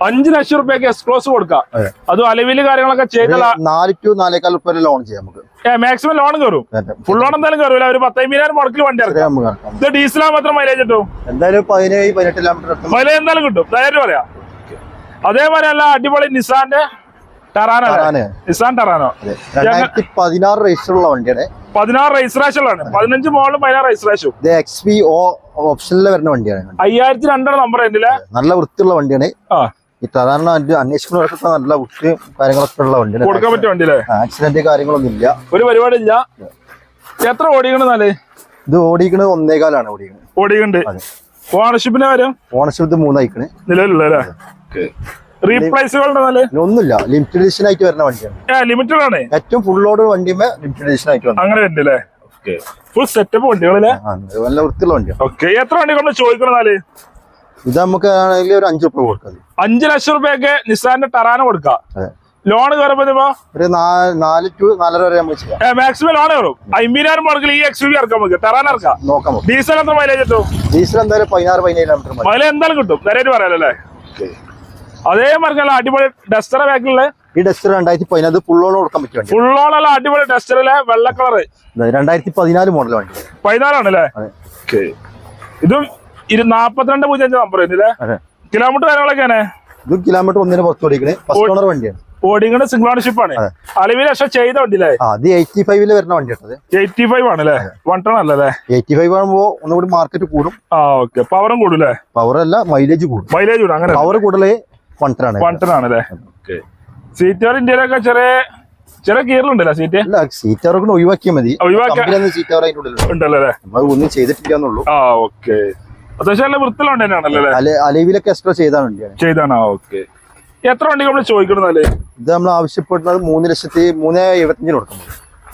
അഞ്ച് ലക്ഷം റുപ്യക്ക് എക്സ്ക്ലോസ് കൊടുക്കാം. അത്. അലവിൽ കാര്യങ്ങളൊക്കെ ചെയ്ത നാല് ടു നാലേക്കാൽ റുപ്യ ലോൺ ചെയ്യാം നമുക്ക്. മാക്സിമം ലോൺ കയറും ഫുൾ ലോൺ എന്തായാലും കയറൂല ഒരു പത്തൈമ്പതിനായിരം മുടക്കിൽ വണ്ടി ഇറക്കാം. ഇത് ഡീസലാ മാത്രം മൈലേജ് കിട്ടും? എന്തായാലും പതിനേഴ് പതിനെട്ട് കിലോമീറ്റർ അടുത്ത് മൈലേജ് എന്തായാലും കിട്ടും. ധൈര്യം പറയാം. അതേപോലെ അല്ല അടിപൊളി നിസാന്റെ ടറാനോ നിസാൻ ടറാനോ? പതിനാറ് ഉള്ള വണ്ടിയാണ് പതിനാറ് രജിസ്ട്രേഷനിലാണ് പതിനഞ്ച് മോളിലും പതിനാറ് രജിസ്ട്രേഷൻ ഇത് എക്സ് പി ഒ ഓപ്ഷനിൽ വരുന്ന വണ്ടിയാണ്. അയ്യായിരത്തി രണ്ടാണ് നമ്പർ നല്ല വൃത്തിയുള്ള വണ്ടിയാണ്. ആ. ഈ സാധാരണ അന്വേഷിക്കുന്നവർക്കൊക്കെ നല്ല വൃത്തി കാര്യങ്ങളൊക്കെ ഉള്ള വണ്ടി കൊടുക്കാൻ പറ്റിയ വണ്ടിയില്ലേ? ആക്സിഡന്റ് കാര്യങ്ങളൊന്നും ഇല്ല. ഒരു പരിപാടി ഇല്ല എത്ര ഓടിക്കണെന്നാൽ ഇത് ഓടിക്കണത് ഒന്നേകാലാണ് ഓടിക്കുന്നത് ഓടിക്കണ്ട്. അതെ. ഓണർഷിപ്പിന് വരും ഓണർഷിപ്പ് ഇത് മൂന്നായിക്കണ്. നിലവിലുള്ള റീപ്ലേസുകളുടെ ഒന്നുമില്ല. ലിമിറ്റഡ് എഡിഷൻ ആയിട്ട് വരുന്ന വണ്ടിയാണ്. ഏ ലിമിറ്റഡ് ആണ്. ഏറ്റവും ഫുൾ ലോഡ് ലിമിറ്റഡ് എഡിഷൻ ആയിട്ട് അങ്ങനെ ഫുൾ സെറ്റപ്പ് വണ്ടികളല്ലേ? നല്ല വൃത്തിയുള്ള വണ്ടിയാണ്. ഓക്കെ. എത്ര വണ്ടി കൊണ്ട് ഇത് നമുക്ക് ആണെങ്കിൽ ഒരു അഞ്ചു റുപ്യ കൊടുക്കാം അഞ്ചു ലക്ഷം റുപ്യൊക്കെ നിസാന്റെ ടറാന കൊടുക്കാം. ലോൺ കയറുമ്പോ ഒരു നാല് ടു നാലര വരെ നമുക്ക് ചെയ്യാം. മാക്സിമം ലോൺ കയറും. അമ്പതിനായിരം മുടക്കിൽ ഈ എക്സ് യു ഇറക്കാം നമുക്ക് ടറാൻ ഇറക്കാം. നോക്കാം ഡീസൽ എത്ര മൈലേജ് കിട്ടും? ഡീസൽ എന്തായാലും പതിനാറ് പതിനേഴ് കിലോമീറ്റർ മൈലേജ് എന്തായാലും കിട്ടും. നേരായിട്ട് പറയാലല്ലേ അതേ മറിക്കല്ല അടിപൊളി ഡസ്റ്റർ ബാക്കിലുള്ള ഈ ഡസ്റ്റർ രണ്ടായിരത്തി പതിനാല് ഫുൾ ലോഡ് കൊടുക്കാൻ പറ്റും ഫുള്ളോളല്ല അടിപൊളി ഡസ്റ്ററിലെ വെള്ള കളർ രണ്ടായിരത്തി പതിനാല് മോഡൽ വണ്ടി. പതിനാലാണല്ലേ അതെ. ഇതും ഇരു നാപ്പത്തിരണ്ട് പൂജ്യം അഞ്ച് നമ്പർ വരുന്നില്ലേ? കിലോമീറ്റർ കാര്യങ്ങളൊക്കെയാണ്. ഇത് കിലോമീറ്റർ ഒന്നിന് പുറത്ത് ഓടിക്കണേ. ഫസ്റ്റ് ഓണർ വണ്ടിയാണ്. സിംഗിൾ ഓണർഷിപ്പ് ആണ്. അലവിൽ പക്ഷെ ചെയ്ത വണ്ടിയില്ലേ? അത് എയ്റ്റി ഫൈവിൽ വരുന്ന വണ്ടി എയ്റ്റി ഫൈവ് ആണല്ലേ വൺ ടൺ അല്ലേ? എയ്റ്റി ഫൈവ് ആകുമ്പോ ഒന്നുകൂടി മാർക്കറ്റ് കൂടും. ആ ഓക്കെ പവറും കൂടും പവർ അല്ല മൈലേജ് കൂടും. മൈലേജ് കൂടും. അങ്ങനെ. പവർ കൂടുതൽ വൺ ടൺ ആണ്. വൺ ടൺ ആണല്ലേ സീറ്റുകൾ ഇന്ത്യയിലൊക്കെ ചെറിയ ചെറിയ കീറിലുണ്ടല്ലോ സീറ്റ് അല്ല സീറ്റ് അവർക്ക് ഒഴിവാക്കിയാൽ മതി. ഒഴിവാക്കിയാൽ കമ്പനി സീറ്റ് അവർ അതിന്റെ ഉള്ളിൽ ഉണ്ടല്ലോ. ഒന്നും ചെയ്തിട്ടില്ല എന്നുള്ളൂ. ആ ഓക്കെ അലവിലൊക്കെ എക്സ്ട്രാ ചെയ്താണ് വണ്ടിയാണ്. ചെയ്താണ്? ഓക്കെ. എത്ര വണ്ടി നമ്മൾ അല്ലേ ഇത് നമ്മൾ ആവശ്യപ്പെടുന്നത് മൂന്ന് ലക്ഷത്തി മൂന്ന് എഴുപത്തഞ്ചിന് കൊടുക്കും.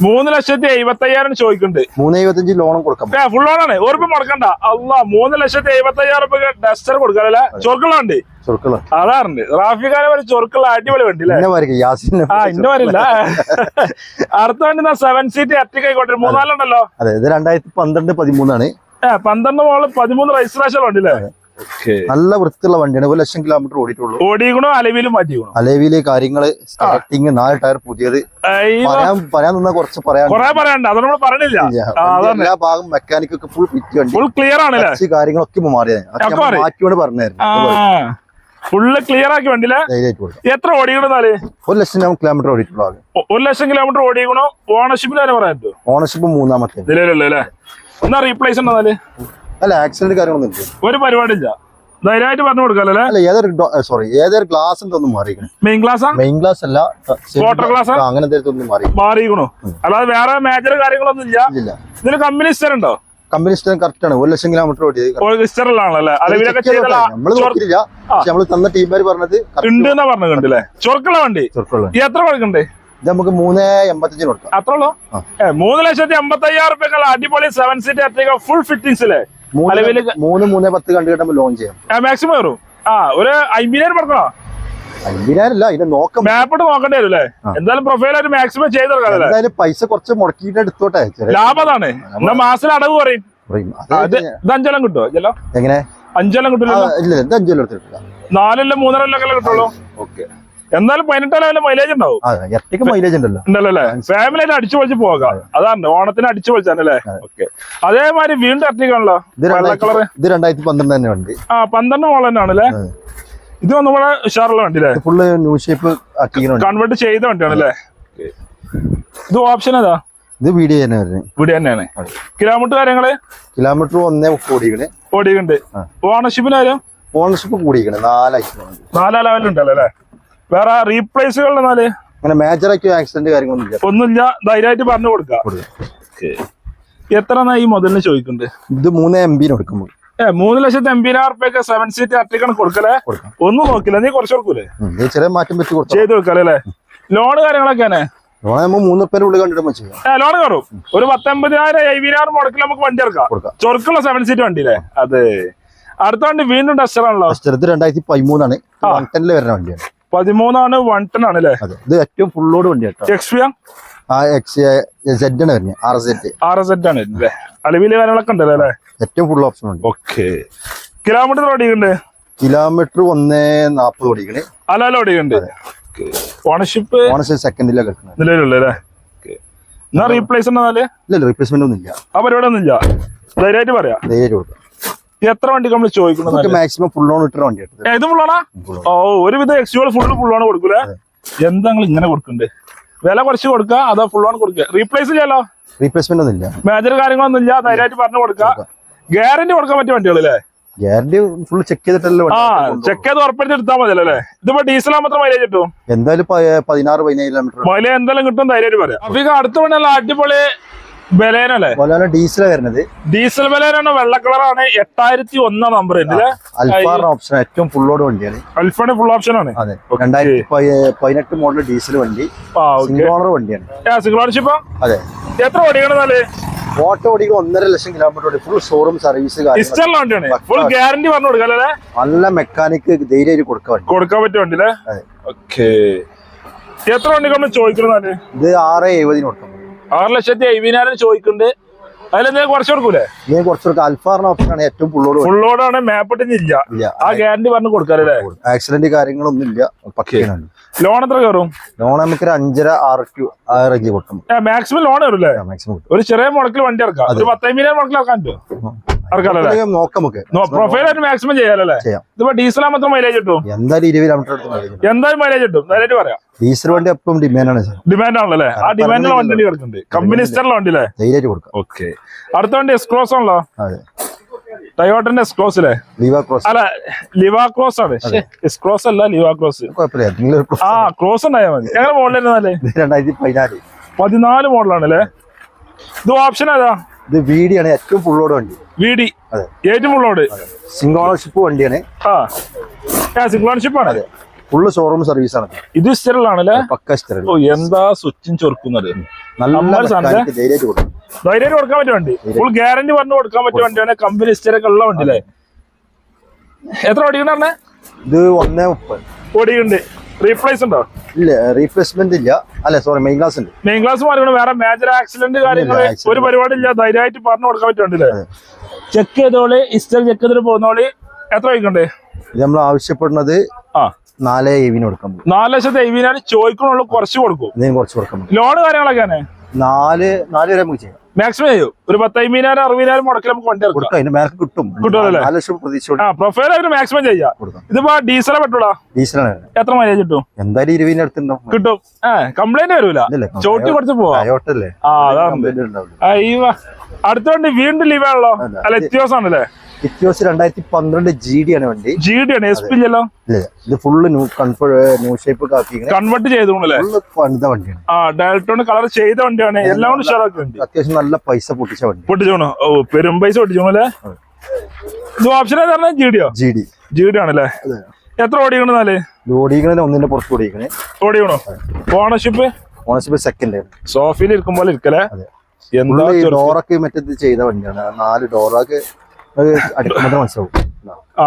മൂന്ന് ലക്ഷത്തി എഴുപത്തി അയ്യായിരം ചോദിക്കുന്നുണ്ട്. മൂന്ന് എഴുപത്തഞ്ച് ലോണും കൊടുക്കാം ഫുൾ ലോണാണ് ഓർമ്മ മുടക്കണ്ട. അല്ല മൂന്ന് ലക്ഷത്തി എഴുപത്തി അയ്യായിരം രൂപ ഡസ്റ്റർ കൊടുക്കാനല്ലേ ചുരുക്കള അതാറുണ്ട്. റാഫിക്കാരെ വരെ ചൊറുക്കുള്ള അടിപൊളി വണ്ടി ആ ഇന്ന വരില്ല അടുത്ത വണ്ടി സെവൻ സീറ്റ് എർട്ടിക്ക ആയിക്കോട്ടെ. മൂന്നാലുണ്ടല്ലോ അതെ ഇത് രണ്ടായിരത്തി പന്ത്രണ്ട് പതിമൂന്നാണ്. പന്ത്രണ്ട് മോൾ പതിമൂന്ന് രജിസ്ട്രേഷൻ വണ്ടി അല്ലേ നല്ല വൃത്തിയുള്ള വണ്ടിയാണ്. ഒരു ലക്ഷം കിലോമീറ്റർ ഓടിയിട്ടുള്ളൂ. ഓടിക്കണോ അലവിലും മാറ്റിക്കണോ അലവിലെ കാര്യങ്ങൾ സ്റ്റാർട്ടിങ് നാല് ടയർ പുതിയത്. പറയാൻ പറയാൻ നിന്നാ കുറച്ച് പറയാൻ കൊറേ പറയാനുണ്ട്. അത് നമ്മൾ പറയണില്ല അതാണ്. എല്ലാ ഭാഗം മെക്കാനിക് ഒക്കെ ഫുൾ ഫിറ്റ് വണ്ടി. ഫുൾ ക്ലിയർ ആണ് കാര്യങ്ങളൊക്കെ മാറിയത്. മാറ്റിയോട് പറഞ്ഞായിരുന്നു. ഫുള്ള് ക്ലിയർ ആക്കി വണ്ടിയില്ലേ കൊടുക്കാം. എത്ര ഓടിക്കണെന്നാൽ ഒരു ലക്ഷം കിലോമീറ്റർ ഓടിയിട്ടുള്ളൂ ഒരു ലക്ഷം കിലോമീറ്റർ ഓടിക്കണോ ഓണർഷിപ്പിന് വരെ പറയാൻ ഓണർഷിപ്പ് മൂന്നാമത്തെ. നിലവിലുള്ള അല്ലേ എന്നാ റീപ്ലേസ് ഉണ്ടോ അല്ല ആക്സിഡന്റ് കാര്യങ്ങളൊന്നും ഇല്ല. ഒരു പരിപാടിയില്ല. ധൈര്യമായിട്ട് പറഞ്ഞു കൊടുക്കാല്ലേ അല്ല? ഏതൊരു സോറി ഏതൊരു ഗ്ലാസ് എന്തൊന്നും മാറിയിരിക്കണേ. മെയിൻ ക്ലാസ്സാ മെയിൻ ഗ്ലാസ് അല്ല വാട്ടർ ഗ്ലാസ് അങ്ങനത്തെ ഒന്നും മാറി മാറിക്കണോ അല്ലാതെ വേറെ മേജർ കാര്യങ്ങളൊന്നും ഇല്ല. ഇല്ല. ഇതിന് കമ്പനി സ്റ്റർ ഉണ്ടോ? കമ്പനി സ്റ്റർ കറക്റ്റ് ആണ്. ഒരു ലക്ഷം കിലോമീറ്റർ ചെയ്തല്ല നമ്മൾ നോക്കിയില്ല നമ്മൾ തന്ന ടീമാര് പറഞ്ഞത് ഉണ്ട് കണ്ടില്ലേ? ചൊറുക്കുള്ള വണ്ടി? എത്ര കൊടുക്കണ്ടേ ഇത് നമുക്ക് മൂന്ന് എൺപത്തഞ്ചിന് കൊടുക്കാം. അത്ര ഉള്ളൂ? മൂന്ന് ലക്ഷത്തി എൺപത്തി അയ്യായിരം റുപ്യക്കുള്ള അടിപൊളി seven seat Ertiga full fittings മൂന്ന് മൂന്ന് മൂന്ന് പത്ത് കണ്ടു കിട്ടുമ്പോൾ ലോഞ്ച് ചെയ്യാം. മാക്സിമം കയറും ആ ഒരു അമ്പതിനായിരം കൊടുക്കണോ? അമ്പതിനായിരല്ല അതിന്റെ നോക്കം. മാപ്പിട്ട് നോക്കേണ്ടി വരും അല്ലേ ആ. എന്തായാലും പ്രൊഫൈൽ ഒരു മാക്സിമം ചെയ്തെടുക്കാം എന്തായാലും പൈസ കുറച്ച് മുടക്കിയിട്ട് എടുത്തോട്ടെ. ലാഭതാണ് എന്നാ മാസത്തിൽ അടവ് പറയും. ഇത് അഞ്ചെല്ലാം കിട്ടുമോ എങ്ങനെ? അഞ്ചെല്ലാം കിട്ടില്ല ഇല്ല ഇത് എടുത്തിട്ടില്ല. നാലെല്ലാം ഒക്കെ കിട്ടുള്ളൂ? ഓക്കെ. എന്നാലും പതിനെട്ടാം ലെവലിൽ മൈലേജ് ഉണ്ടാവും. മൈലേജ് ഉണ്ടല്ലോ. ഉണ്ടല്ലോ അല്ലേ? ഫാമിലി ആയിട്ട് അടിച്ചു പൊളിച്ച് പോകാം. അതാണ് ഓണത്തിന് അടിച്ചു പൊളിച്ചാണല്ലേ ഓക്കെ അതേമാതിരി വീണ്ടും അട്ടിക്കാണല്ലോ വെള്ള കളറ്? ഇത് രണ്ടായിരത്തി പന്ത്രണ്ട് തന്നെ വണ്ടി. ആ പന്ത്രണ്ട് മോൾ തന്നെയാണ് അല്ലേ? ഇത് ഒന്നുകൂടെ ഉഷാറുള്ള വണ്ടി അല്ലേ? ഫുള്ള് ന്യൂ ഷേപ്പ് കൺവേർട്ട് ചെയ്ത വണ്ടിയാണ് അല്ലേ? ഇത് ഓപ്ഷൻ ഏതാ? ഇത് വീഡിയോ തന്നെ വരുന്നത്. വീഡിയോ തന്നെയാണ്. കിലോമീറ്റർ കാര്യങ്ങൾ? കിലോമീറ്റർ ഒന്നേ ആ. ഓണർഷിപ്പിന് ആരും ഓണർഷിപ്പ് കൂടിക്കണ് നാലായി. നാലാ ലെവലുണ്ടല്ലോ അല്ലേ? വേറെ റീപ്ലേസുകൾ അങ്ങനെ ആക്സിഡന്റ് കാര്യങ്ങളൊന്നും ഒന്നുമില്ല ധൈര്യമായിട്ട് പറഞ്ഞു കൊടുക്കാം കൊടുക്കാം. എത്ര ഈ മുതലിന് ചോദിക്കുന്നുണ്ട്? ഇത് മൂന്ന് എം ബിന് കൊടുക്കുമ്പോൾ. ഏ മൂന്ന് ലക്ഷത്തി എൺപതിനായിരം റുപ്യൊക്കെ സെവൻ സീറ്റ് അട്ടിക്കാണ് കൊടുക്കലേ. കൊടുക്കാം ഒന്നും നോക്കില്ല നീ കുറച്ച് കൊടുക്കൂലേ? ചെറിയ മാറ്റം വെച്ച് കൊടുക്കും ചെയ്ത് കൊടുക്കാലേ അല്ലേ? ലോണ് കാര്യങ്ങളൊക്കെയാണ് മൂന്ന് ഉള്ളിൽ കണ്ടിട്ട് ലോൺ കയറും. ഒരു പത്തൊമ്പതിനായിരം എഴുപതിനായിരം മുടക്കിൽ നമുക്ക് വണ്ടി ഇറക്കാം ചൊറുക്കുള്ള സെവൻ സീറ്റ് വണ്ടിയില്ലേ അതെ. അടുത്ത വണ്ടി വീണ്ടും ടെസ്റ്റർ ആണല്ലോ. ടെസ്റ്റർ രണ്ടായിരത്തി പതിമൂന്നാണ്. വരുന്ന വണ്ടിയാണ്. പതിമൂന്നാണ് വൺ ടെൻ ആണ് അല്ലേ ഇത് ഏറ്റവും ഫുള്ളോട് വണ്ടി കേട്ടോ. എക്സ് ആ? എക്സ് സെഡ് ആണ് വരുന്നത്. ആർ സെഡ് ആർ എസ് എറ്റ് ആണ് അല്ലേ അലവിൽ കാര്യങ്ങളൊക്കെ ഉണ്ടല്ലോ അല്ലേ ഏറ്റവും ഫുൾ ഓപ്ഷൻ ഉണ്ട് ഓക്കെ കിലോമീറ്റർ ഓടിക്കുന്നുണ്ട് കിലോമീറ്റർ ഒന്നേ നാപ്പത് ഓടിക്കണേ. അലാല ഓടിക്കുന്നുണ്ട് ഓണർഷിപ്പ് ഓണർഷിപ്പ് സെക്കൻഡിലെ നിലവിലുള്ള അല്ലേ എന്നാ റീപ്ലേസ് ഉണ്ടെന്നാൽ ഇല്ല റീപ്ലേസ്മെന്റ് ഒന്നും ഇല്ല ആ പരിപാടി ഒന്നും ഇല്ല ധൈര്യമായിട്ട് പറയാം. ധൈര്യമായിട്ട് കൊടുക്കാം. എത്ര വണ്ടി നമ്മൾ ചോദിക്കുന്നത് മാക്സിമം ഫുൾ ഓൺ ഇട്ട വണ്ടി ഇത് ഫുള്ളാണാ ഓ ഒരുവിധം എക്സ്യൂൾ ഫുള്ള് ഫുള്ളാണ് കൊടുക്കൂലേ? എന്താ നിങ്ങൾ ഇങ്ങനെ കൊടുക്കണ്ടേ? വില കുറച്ച് കൊടുക്കുക അതോ ഫുള്ളാണ് കൊടുക്കുക റീപ്ലേസ് ചെയ്യാലോ റീപ്ലേസ്മെന്റ് ഒന്നും ഇല്ല. മേജർ കാര്യങ്ങളൊന്നും ഇല്ല ധൈര്യമായിട്ട് പറഞ്ഞു കൊടുക്കുക ഗ്യാരണ്ടി കൊടുക്കാൻ പറ്റിയ വണ്ടികളല്ലേ ഗ്യാരണ്ടി ഫുൾ ചെക്ക് ചെയ്തിട്ടല്ലേ ആ വണ്ടി കൊണ്ടുപോകും. ചെക്ക് ചെയ്ത് ഉറപ്പിച്ച് എടുത്താൽ മതിയല്ലോ അല്ലേ? ഇതിപ്പോ ഡീസൽ മാത്രം മൈലേജ് കിട്ടും? എന്തായാലും പതിനാറ് പതിനേഴ് കിലോമീറ്റർ മൈലേജ് എന്തെങ്കിലും കിട്ടും ധൈര്യമായിട്ട് പറയാം. അപ്പൊ അടുത്ത പണിയല്ല അടിപൊളി ഡീസലാണ് വരുന്നത്. ഡീസൽ ബലേനാണ് വെള്ള കളറാണ് എട്ടായിരത്തി ഒന്നാം നമ്പർ ഓപ്ഷൻ ഏറ്റവും ഫുൾ വണ്ടിയാണ്. അൽഫാണ് ഫുൾ ഓപ്ഷൻ ആണ്? അതെ രണ്ടായിരത്തി പതിനെട്ട് മോഡൽ ഡീസൽ വണ്ടി. സിംഗിൾ ഓണർ വണ്ടിയാണ്. സിംഗിൾ ഓണർഷിപ്പ് അതെ. എത്ര ഓടിക്കണെന്നാൽ ഓട്ടോ ഓടിക്കുക ഒന്നര ലക്ഷം kilometre full showroom service full guarantee പറഞ്ഞു കൊടുക്കാം അല്ലേ? നല്ല മെക്കാനിക്ക് ധൈര്യമായിട്ട് കൊടുക്കുക വണ്ടി കൊടുക്കാൻ പറ്റും. വണ്ടി അല്ലേ അതെ. ഓക്കെ എത്ര വണ്ടി നമ്മൾ ചോദിക്കണെന്നാൽ ഇത് ആറ് എഴുപതിന് കൊടുക്കും. ആറ് ലക്ഷത്തി അയ്യായിരം ചോദിക്കുന്നുണ്ട്. അതിലെന്തെങ്കിലും കുറച്ച് കൊടുക്കൂലേ? നീ കുറച്ച് അൽഫാറിന് ഓപ്ഷനാണ് ഏറ്റവും ഫുൾ ഫുള്ളോടാണ് ഇല്ല. ആ ഗ്യാരണ്ടി പറഞ്ഞു കൊടുക്കാല്ലേ ആക്സിഡന്റ് കാര്യങ്ങളൊന്നും ഇല്ല. പക്ഷേ ലോൺ എത്ര കയറും? ലോൺ നമുക്ക് ഒരു അഞ്ചര ആറ് ടു ആ റേഞ്ച് കൊടുക്കും. മാക്സിമം ലോൺ കയറൂലേ മാക്സിമം ഒരു ചെറിയ മുടക്കിൽ വണ്ടി ഇറക്കാം. ഒരു പത്തയ്യായിരം മുടക്കിൽ ഇറക്കാൻ പറ്റുമോ? നോക്കാം നമുക്ക്. പ്രൊഫൈൽ ആയിട്ട് മാക്സിമം ചെയ്യാലല്ലേ? ചെയ്യാം. ഇതിപ്പോ ഡീസൽ മാത്രം മൈലേജ് കിട്ടും? എന്തായാലും ഇരുപത് കിലോമീറ്റർ എന്തായാലും മൈലേജ് കിട്ടും. നേരിട്ട് പറയാം. ഡീസൽ വണ്ടി എപ്പം ഡിമാൻഡാണ് സാർ. ഡിമാൻഡ് ആണല്ലേ? ആ വണ്ടി കിടക്കുന്നുണ്ട് കമ്പനി സ്റ്ററിലെ വണ്ടി അല്ലേ ധൈര്യമായിട്ട് കൊടുക്കാം. ഓക്കെ അടുത്ത വണ്ടി എക്സ്ക്ലോസ് ആണല്ലോ? ടയോട്ടന്റെ എക്സ്ക്ലോസ് അല്ലേ അല്ല ലിവാ ക്രോസ് ആണ്. എക്സ്ക്ലോസ് അല്ല ലിവാ ക്രോസ് ആ ക്രോസ് ഉണ്ടായാൽ മതി. ഞങ്ങളുടെ മോഡൽ രണ്ടായിരത്തി പതിനാല്. പതിനാല് മോഡലാണല്ലേ ഇത് ഓപ്ഷൻ ഏതാ ഇത് വീടിയാണ് ഏറ്റവും ഫുള്ളോട് വണ്ടി. വീടി ഏറ്റവും ഫുള്ളോട് സിംഗിൾ ഓണർഷിപ്പ് വണ്ടിയാണ്. ആ. ഓണർഷിപ്പ് ആണ്. ഫുള്ള് ഷോറൂം സർവീസ് ആണ്. ഇത് സ്ഥിരലാണല്ലേ പക്ക സ്ഥിരം. എന്താ സ്വിച്ചും ചൊറുക്കുന്നത്? നല്ല ധൈര്യമായിട്ട് കൊടുക്കും. ധൈര്യം കൊടുക്കാൻ പറ്റിയ വണ്ടി. ഫുൾ ഗ്യാരണ്ടി പറഞ്ഞു കൊടുക്കാൻ പറ്റിയ വണ്ടിയാണ് കമ്പനി സ്ഥിരൊക്കെ ഉള്ള വണ്ടി അല്ലേ എത്ര ഓടിക്കണ ഇത് ഒന്നേ മുപ്പത്. ഓടിക്കുന്നുണ്ട് റീപ്ലേസ് ഉണ്ടോ? ഇല്ല റീപ്ലേസ്മെന്റ് ഇല്ല. അല്ല സോറി മെയിൻ ക്ലാസ് ഉണ്ട്. മെയിൻ ക്ലാസ് മാറിക്കണം? വേറെ മേജർ ആക്സിഡന്റ് കാര്യങ്ങൾ ഒരു പരിപാടി ഇല്ല ധൈര്യമായിട്ട് പറഞ്ഞു കൊടുക്കാൻ പറ്റുന്നുണ്ടല്ലേ? ചെക്ക് ചെയ്തോളി ഇസ്റ്റർ ചെക്ക് ചെയ്തിട്ട് പോകുന്നോളി. എത്ര വയ്ക്കണ്ടേ? ഇത് നമ്മൾ ആവശ്യപ്പെടുന്നത് ആ. നാല് എവിന് കൊടുക്കാൻ പോകും. നാല് ലക്ഷത്തെ എവിനാണ് ചോദിക്കണുള്ളൂ കുറച്ച് കൊടുക്കും. കുറച്ച് കൊടുക്കാം ലോൺ കാര്യങ്ങളൊക്കെയാണ് നാല് നാല് വരെ നമുക്ക് ചെയ്യാം. മാക്സിമം ചെയ്തു ഒരു പത്തയ്യായിരം അറുപതിനായിരം മുടക്കിൽ നമുക്ക് വണ്ടി ഇറക്കാം അതിന്റെ മേലേക്ക് കിട്ടും. പ്രതീക്ഷയോടെ ആ പ്രൊഫൈൽ ആയിട്ട് മാക്സിമം ചെയ്യാം. ഇതിപ്പോ ഡീസലെ പെട്ടോളാ ഡീസലാണ് എത്ര മൈലേജ് കിട്ടും? എന്തായാലും ഇരുപതിന് അടുത്തുണ്ടാവും കിട്ടും. ഏഹ് കംപ്ലൈന്റ് വരൂല. ചോട്ടി കുറച്ച് പോവാ. ടയോട്ടല്ലേ ആ അതാണ് അടുത്ത വണ്ടി വീണ്ടും ലീവ് ആണല്ലോ. അല്ല, അല്ല ഇത്യോസ് രണ്ടായിരത്തി പന്ത്രണ്ട് ജി ഡി ആണ് വണ്ടി. ജി ഡി ആണ് എസ് പി അല്ലോ ഇത് full new new shape convert full പണിത വണ്ടിയാണ്. ആ ഡയറക്ടോൺ കളർ ചെയ്ത വണ്ടിയാണ്. എല്ലാം കൊണ്ട് ഉഷാറാക്കി അത്യാവശ്യം നല്ല പൈസ പൊട്ടിച്ച വണ്ടി. പൊട്ടിച്ചോണോ? ഓ പെരും പൈസ പൊട്ടിച്ചോണല്ലേ? ഇത് ഓപ്ഷൻ ഏതാണ് G Dio G D G D ആണല്ലേ? എത്ര ഓടിക്കണെന്നാൽ നാല്? ഓടിക്കണേ ഒന്നിന്റെ പുറത്ത് ഓടിക്കണേ. ഓടിക്കണോ? ഓണർഷിപ്പ് ഓണർഷിപ്പ് സെക്കൻഡ് സോഫയിൽ ഇരിക്കും പോലെ ഇരിക്കലേ എന്താ. ഡോറൊക്കെ മറ്റേ ചെയ്ത വണ്ടിയാണ്. നാല് ഡോറൊക്കെ അടിക്കുമ്പോൾ മനസ്സിലാവും. ആ.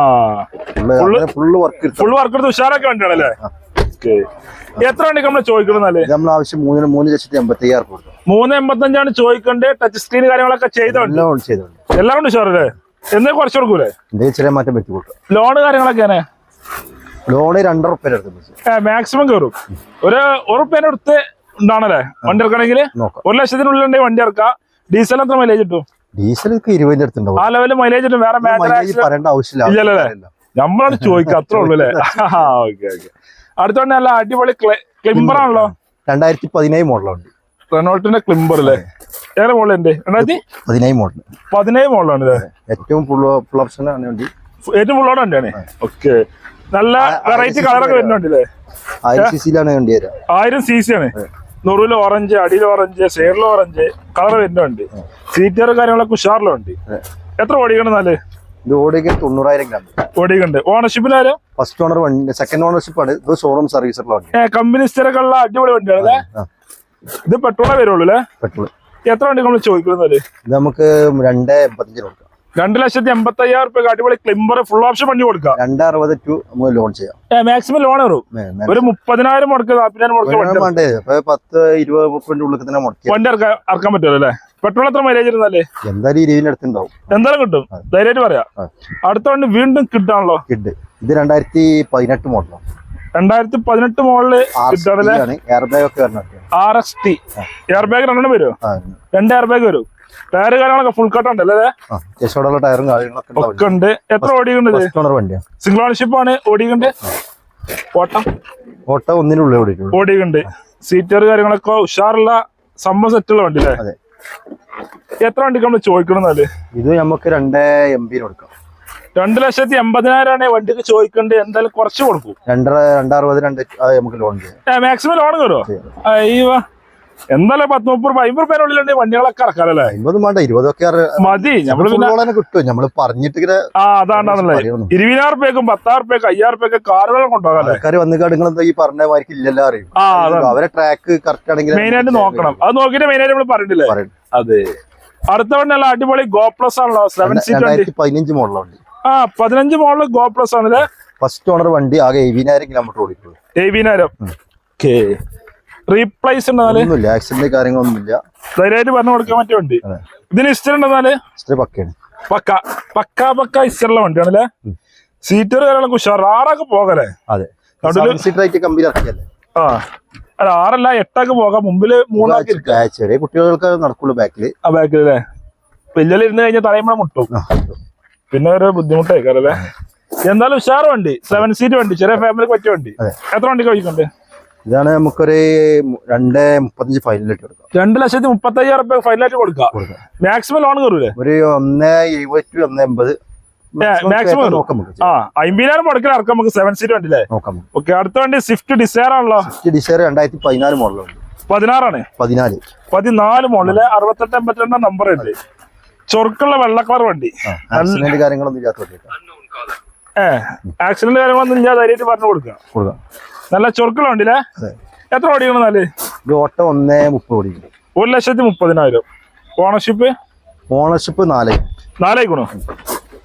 ഫുള്ള് വർക്ക് വർക്ക് എടുത്ത് ഉഷാറാക്കി വണ്ടിയാണല്ലേ? ഓക്കെ എത്ര വണ്ടി നമ്മൾ നമ്മൾ ആവശ്യം മൂന്ന് ലക്ഷത്തി എൺപത്തി അയ്യായിരം കൊടുക്കും മൂന്ന് എൺപത്തഞ്ചാണ് ചോദിക്കേണ്ടത് ടച്ച് സ്ക്രീൻ കാര്യങ്ങളൊക്കെ ചെയ്തോണ്ട് എല്ലാം കൊണ്ട് ഷുവറല്ലേ എന്നേ കുറച്ച് കൊടുക്കൂലേ? ചെറിയ മാറ്റം പറ്റി കൊടുക്കും ലോണ് കാര്യങ്ങളൊക്കെയാണ്? ലോണ് രണ്ടര മാക്സിമം കയറും. ഒരു ഉറുപ്പ്യന്റെ അടുത്ത് ഉണ്ടാണല്ലേ? വണ്ടി ഇറക്കണമെങ്കിൽ ഒരു ലക്ഷത്തിനുള്ളിൽ വണ്ടി ഇറക്കാം ഡീസൽ എത്ര മൈലേജ് കിട്ടും? ഡീസൽ ഇരുപതിനടുത്തുണ്ടാവും ഇരുപതിന്റെ അടുത്തുണ്ടാവും ആ ലെവലിൽ മൈലേജ് വേറെ പറയേണ്ട ആവശ്യമില്ല. നമ്മളത് ചോദിക്കുക അത്രേ ഉള്ളൂ അല്ലേ? ഓക്കെ ഓക്കെ അടുത്തോണ്ട് നല്ല അടിപൊളി ക്ലിംബർ ആണല്ലോ? രണ്ടായിരത്തി പതിനേഴ് മോഡലുണ്ട്. റെനോൾട്ടിന്റെ ക്ലിംബർ അല്ലേ? ഏറെ ഉണ്ട് രണ്ടായിരത്തി പതിനേഴ് മോഡൽ. പതിനേഴ് മോഡലാണ് ഏറ്റവും ഫുൾ ഫുൾ ഓപ്ഷൻ ആണ് വണ്ടി. ഏറ്റവും ഫുള്ളോടെ വണ്ടിയാണ് ഓക്കെ നല്ല വെറൈറ്റി കളറൊക്കെ വരുന്നുണ്ടല്ലേ? ആയിരം സി സിയിലാണ് വണ്ടി ആയിരം സി സി ആണ് നൂറിൽ ഓറഞ്ച് അടിയിൽ ഓറഞ്ച് സൈഡിൽ ഓറഞ്ച് കളർ വരുന്നുണ്ട്. സീറ്റർ കാര്യങ്ങളൊക്കെ ഉഷാറിലുണ്ട്. എത്ര ഓടിക്കണം നാല് ഇത് ഓടിക്കാൻ തൊണ്ണൂറായിരം ഗ്രാം ഓടിക്കുന്നുണ്ട് ഓണർഷിപ്പിലാരും ഫസ്റ്റ് ഓണർ വണ്ടി സെക്കൻഡ് ഓണർഷിപ്പ് ആണ്. ഇത് ഷോറൂം സർവീസുള്ള വണ്ടി. കമ്പനി സ്ഥിരമൊക്കെ അടിപൊളി വണ്ടിയാണ് ഇത് പെട്രോളേ വരുള്ളൂ അല്ലേ? പെട്രോൾ എത്ര വണ്ടി നമ്മൾ ചോദിക്കുന്നത് ഇത് നമുക്ക് രണ്ട് എൺപത്തഞ്ചിന് കൊടുക്കാം. രണ്ട് ലക്ഷത്തി എൺപത്തി അയ്യായിരം റുപ്യ അടിപൊളി ക്ലിംബർ ഫുൾ ഓപ്ഷൻ വണ്ടി കൊടുക്കാം. രണ്ട് അറുപത് ടു ലോൺ ചെയ്യാം. മാക്സിമം ലോൺ മേ- ഒരു മുപ്പതിനായിരം മുടക്കുക നാൽപ്പതിനായിരം മുടക്ക് വണ്ടി വേണം വേണ്ടേ? അപ്പൊ പത്ത് ഇരുപത് മുപ്പതിന്റെ തന്നെ മുടക്കി വണ്ടി ഇറക്കാൻ പറ്റുമല്ലോ അല്ലേ? പെട്രോൾ എത്ര മൈലേജ് ഇരുന്നല്ലേ എന്തായാലും ഇരുപതിന്റെ അടുത്തുണ്ടാവും എന്തായാലും കിട്ടും. ധൈര്യമായിട്ട് പറയാം. അടുത്ത വണ്ടി വീണ്ടും കിട്ടാണല്ലോ? കിഡ്. ഇത് രണ്ടായിരത്തി പതിനെട്ട് മോഡലാണ് രണ്ടായിരത്തി പതിനെട്ട് മോഡൽ എയർ ബാഗ് ഒക്കെ R S T air bag രണ്ടെണ്ണം വരുമോ രണ്ട് എയർ ബാഗ് വരും. ടയർ കാര്യങ്ങളൊക്കെ ഫുൾ കട്ട് ഉണ്ടല്ലേ ടയറും കാര്യങ്ങളൊക്കെ ഒക്കെ ഉണ്ട്. എത്ര ഓണർ വണ്ടിയാണ് സിംഗിൾ ഓണർഷിപ്പ് ആണ് ഓടിക്കുന്നുണ്ട് ഓട്ടം? ഓട്ടം ഒന്നിനുള്ളിൽ ഓടിക്കുന്നുണ്ട് സീറ്റർ കാര്യങ്ങളൊക്കെ ഉഷാറുള്ള സംഭവം സെറ്റുള്ള വണ്ടി അല്ലേ? എത്ര വണ്ടിക്ക് നമ്മൾ ചോദിക്കണമെന്നാൽ ഇത് നമുക്ക് രണ്ട് എം ബിന് കൊടുക്കാം. രണ്ട് ലക്ഷത്തി എൺപതിനായിരമാണ് വണ്ടിക്ക് ചോദിക്കേണ്ടത് എന്തായാലും കുറച്ച് കൊടുക്കും. രണ്ടര രണ്ടറുപത് രണ്ട് നമുക്ക് ലോൺ ചെയ്യാം. മാക്സിമം ലോൺ കയറുമോ അയ്യോ എന്തായാലും പത്ത് മുപ്പത് രൂപ അമ്പത് രൂപേനുള്ളിലുണ്ടെങ്കിൽ വണ്ടികളൊക്കെ ഇറക്കാലല്ലേ അമ്പതും വേണ്ട ഇരുപതൊക്കെ മതി. നമ്മൾ കിട്ടും. നമ്മൾ പറഞ്ഞിട്ട് ഇങ്ങനെ ആ പറയണം. ഇരുപതിനായിരം റുപ്യക്കും പത്തായിരം റുപ്യക്ക് അയ്യായിരം റുപ്യക്ക് കാറുകളും കൊണ്ടുപോകാല്ലേ ആൾക്കാർ വന്ന് കടങ്ങൾ ഈ പറഞ്ഞ മാതിരി ഇല്ലല്ലോ അറിയും. അവരെ ട്രാക്ക് കറക്റ്റ് ആണെങ്കിൽ മെയിൻ ആയിട്ട് നോക്കണം. അത് നോക്കിട്ട് മെയിൻ ആയിട്ട് നമ്മൾ പറഞ്ഞിട്ടില്ലേ? അതെ. അടുത്ത വണ്ടി നല്ല അടിപൊളി ഗോ പ്ലസ് ആണല്ലോ സെവൻ സീറ്റ് പതിനഞ്ച് മോഡൽ വണ്ടി. ആ പതിനഞ്ച് മോഡൽ ഗോ പ്ലസ് ആണല്ലേ? ഫസ്റ്റ് ഓണർ വണ്ടി ആകെ എഴുപതിനായിരം കിലോമീറ്റർ ഓടിക്കുള്ളൂ എഴുപതിനായിരം. ഓക്കെ റീപ്ലേസ് ഒന്നുമില്ല ആക്സിഡന്റ് കാര്യങ്ങളൊന്നുമില്ല. ധൈര്യമായിട്ട് പറഞ്ഞു കൊടുക്കാൻ പറ്റിയ വണ്ടി. ഇതിന് ഇസ്റ്റർ ഉണ്ടെന്നാൽ? പക്കയാണ്. പക്ക. പക്ക പക്ക ഇഷ്ടമുള്ള വണ്ടിയാണല്ലേ? സീറ്റർ കാര്യങ്ങളൊക്കെ ഉഷാർ ആറൊക്കെ പോകല്ലേ? അതെ. ആ. അല്ല ആറല്ല എട്ടൊക്കെ പോകാം. മുമ്പിൽ മൂന്നാക്കി ചെറിയ കുട്ടികൾക്ക് നടക്കുള്ളൂ ബാക്കിൽ. ആ ബാക്കിലല്ലേ? വലിയ ഇരുന്ന് കഴിഞ്ഞാൽ തലയുമ്പോൾ മുട്ടും. പിന്നെ ഒരു ബുദ്ധിമുട്ടായിക്കാരല്ലേ എന്തായാലും ഉഷാർ വണ്ടി. സെവൻ സീറ്റ് വണ്ടി. ചെറിയ ഫാമിലിക്ക് പറ്റിയ വണ്ടി. എത്ര വണ്ടി കഴിക്കുന്നുണ്ട് ഇതാണ് നമുക്കൊരു രണ്ട് മുപ്പത്തഞ്ച് ഫൈനലായിട്ട് കൊടുക്കാം. രണ്ട് ലക്ഷത്തി മുപ്പത്തി അയ്യായിരം റുപ്യ ഫൈനലായിട്ട് കൊടുക്കാം. മാക്സിമം ലോൺ കയറൂലേ? ഒരു ഒന്ന് എഴുപത് ടു ഒന്ന് എൺപത്. ആ അമ്പതിനായിരം മുടക്കിൽ ഇറക്കാം നമുക്ക് സെവൻ സീറ്റ് വണ്ടി അല്ലേ നോക്കാം ഓക്കെ അടുത്ത വണ്ടി സ്വിഫ്റ്റ് ഡിസയർ ആണല്ലോ. ഡിസൈർ രണ്ടായിരത്തി പതിനാല് മോഡലുണ്ട്. പതിനാറാണ്. പതിനാല്. പതിനാല് മോഡൽ അറുപത്തെട്ട് എൺപത്തിരണ്ടാം നമ്പർ ഉണ്ട്. ചൊറുക്കുള്ള വെള്ള കളർ വണ്ടി കാര്യങ്ങളൊന്നും ഇല്ലാത്ത വണ്ടിയൊക്കെ ഏ ആക്സിഡന്റ് കാര്യങ്ങളൊന്നും ഇല്ലാതെ ധൈര്യമായിട്ട് പറഞ്ഞു കൊടുക്കാം കൊടുക്കാം. നല്ല ചൊറുക്കളുണ്ടല്ലേ എത്ര ഓടിക്കണം നാല് ഓട്ടം ഒന്ന് മുപ്പത് ഓടിക്കും ഒരു ലക്ഷത്തി മുപ്പതിനായിരം. ഓണർഷിപ്പ്? ഓണർഷിപ്പ് നാല്. നാലേക്കണോ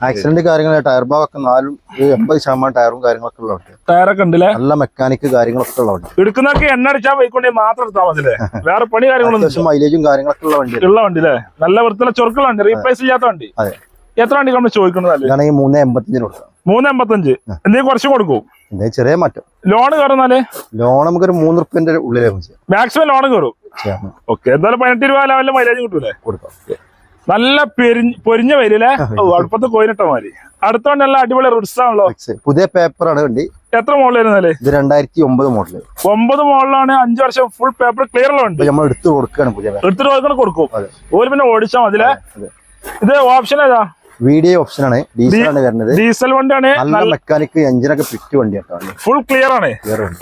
ആക്സിഡന്റ് കാര്യങ്ങൾ ടയർ ഭാഗമൊക്കെ നാലും എൺപത് ശതമാനം ടയറും കാര്യങ്ങളൊക്കെ ഉള്ള വണ്ടി ടയറൊക്കെ ഉണ്ടല്ലേ? നല്ല മെക്കാനിക് കാര്യങ്ങളൊക്കെ ഉള്ള വണ്ടി എടുക്കുന്നൊക്കെ എണ്ണ അടിച്ചാൽ പോയിക്കൊണ്ടേ മാത്രം എടുത്താൽ മതില്ലേ വേറെ പണി കാര്യങ്ങളൊന്നും മൈലേജും കാര്യങ്ങളൊക്കെ ഉള്ള വണ്ടി ഉള്ള വണ്ടി അല്ലേ നല്ല വൃത്തിയുള്ള ചൊറുക്കുള്ള വണ്ടി റീപ്ലേസ് ചെയ്യാത്ത വണ്ടി. അതെ. എത്ര വണ്ടി നമ്മൾ ചോദിക്കുന്നത് മൂന്ന് എൺപത്തഞ്ചിന് കൊടുക്കാം. മൂന്ന് എൺപത്തഞ്ച് എന്തെങ്കിലും കുറച്ച് കൊടുക്കും. എന്താ ചെറിയ മാറ്റം? ലോൺ കയറുന്നാലേ? ലോൺ നമുക്കൊരു മൂന്ന് റുപ്യന്റെ ഉള്ളിലേ ചെയ്യാം. മാക്സിമം ലോൺ കയറും. ഓക്കെ എന്തായാലും പതിനെട്ട് രൂപ ലെവലിൽ മൈലേജ് കിട്ടൂലേ? കൊടുക്കാം. നല്ല പെരിഞ്ഞ് പൊരിഞ്ഞ വരില്ലേ അടുപ്പത്ത് കോയിനിട്ട മാതിരി അടുത്തോണ്ട് നല്ല അടിപൊളി റിഡ്സ് ആണല്ലോ. പുതിയ പുതിയ പേപ്പറാണ് വണ്ടി എത്ര മോഡൽ വരുന്നാൽ ഇത് രണ്ടായിരത്തി ഒമ്പത് മോഡൽ ഒമ്പത് മോഡലാണ് അഞ്ചു വർഷം ഫുൾ പേപ്പർ ക്ലിയർ ഉണ്ട് നമ്മൾ എടുത്ത് കൊടുക്കുകയാണ് പുതിയ പേപ്പർ എടുത്തിട്ട് കൊടുക്കണ കൊടുക്കും. ഓര് പിന്നെ ഓടിച്ചാൽ മതിലേ. ഇത് ഓപ്ഷൻ ഏതാ? വീഡിയോ ഓപ്ഷൻ ആണ്. ഡീസലാണ് വരുന്നത്. ഡീസൽ വണ്ടിയാണ്. നല്ല മെക്കാനിക് എഞ്ചിനൊക്കെ ഫിറ്റ് വണ്ടി ഫുൾ ക്ലിയർ ആണ്.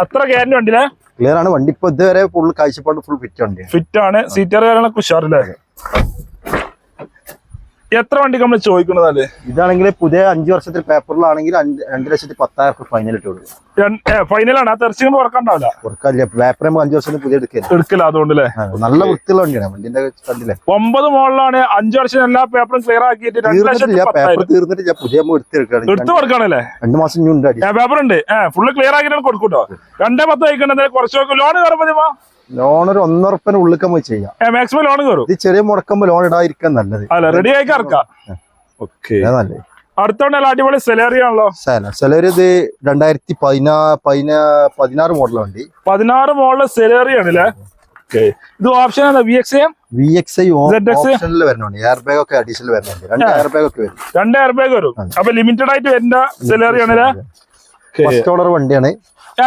അത്ര ഗ്യാരണ്ടി വണ്ടിയിലെ? ക്ലിയർ ആണ്. വണ്ടി ഇപ്പൊ ഇതുവരെ ഫുൾ കാഴ്ചപ്പാട് ഫുൾ ഫിറ്റ് വണ്ടിയാണ്. ഫിറ്റ് ആണ്. സീറ്റർ കാര്യങ്ങളൊക്കെ ഉഷാറില്ലേ? എത്ര വണ്ടി നമ്മൾ ചോദിക്കുന്നതല്ലേ ഇതാണെങ്കിൽ പുതിയ അഞ്ചു വർഷത്തിൽ പേപ്പറിലാണെങ്കിൽ രണ്ടു ലക്ഷത്തി പത്തായിരം റുപ്യ ഫൈനൽ ഇട്ട് കൊടുക്കും. ഫൈനലാണ് ആ തെറച്ചിങ്ങനെ ഉറക്കാണ്ടാവില്ല? പേപ്പർ അഞ്ചു വർഷത്തിൽ പുതിയ എടുക്കില്ല? എടുക്കില്ല അതുകൊണ്ടല്ലേ? നല്ല വൃത്തിയുള്ള വണ്ടിയാണ്. വണ്ടിന്റെ കണ്ടില്ലേ? ഒമ്പത് മോളിലാണ് അഞ്ചു വർഷം എല്ലാ പേപ്പറും ക്ലിയർ ആക്കിയിട്ട് പേപ്പർ തീർന്നിട്ട് പുതിയ എടുത്ത് എടുത്തു കൊടുക്കണല്ലേ രണ്ടു മാസം ഇനി ഉണ്ട് പേപ്പർ ഉണ്ട് ഫുള്ള് ക്ലിയർ ആക്കിയിട്ടാണ് കൊടുക്കൂട്ടോ. രണ്ടേ പത്ത് കഴിക്കണ്ടെങ്കിൽ കുറച്ച് ലോൺ കയറും മതിമാ ലോൺ ഒരു ഒന്നുറപ്പിന് ഉള്ളിൽ നമുക്ക് ചെയ്യാം. മാക്സിമം ലോൺ കയറും? ഇത് ചെറിയ മുടക്കുമ്പോ ലോൺ ഇടാതിരിക്കാൻ നല്ലത്. അല്ല റെഡി ആയി ഇറക്കാം ഓക്കെ. നല്ലത്. അടുത്തോണ്ട് അടിപൊളി സെലറി ആണല്ലോ. സെലറി ഇത് രണ്ടായിരത്തി പതിനാ പതിനാ പതിനാറ് മോഡൽ വണ്ടി. പതിനാറ് മോഡൽ സെലറി ആണല്ലേ ഇത് ഓപ്ഷൻ ആണ് വി എക്സ് വി എക്സ്? ഓപ്ഷനിൽ വരുന്നുണ്ട് എയർ ബാഗ് ഒക്കെ അഡീഷണൽ വരുന്നുണ്ട് രണ്ട് എയർ ബാഗ് ഒക്കെ വരും. രണ്ട് എയർ ബാഗ് വരും. അപ്പൊ ലിമിറ്റഡ് ആയിട്ട് വരുന്ന സെലറി ആണല്ലേ ഫസ്റ്റ് ഓർഡർ വണ്ടിയാണ്.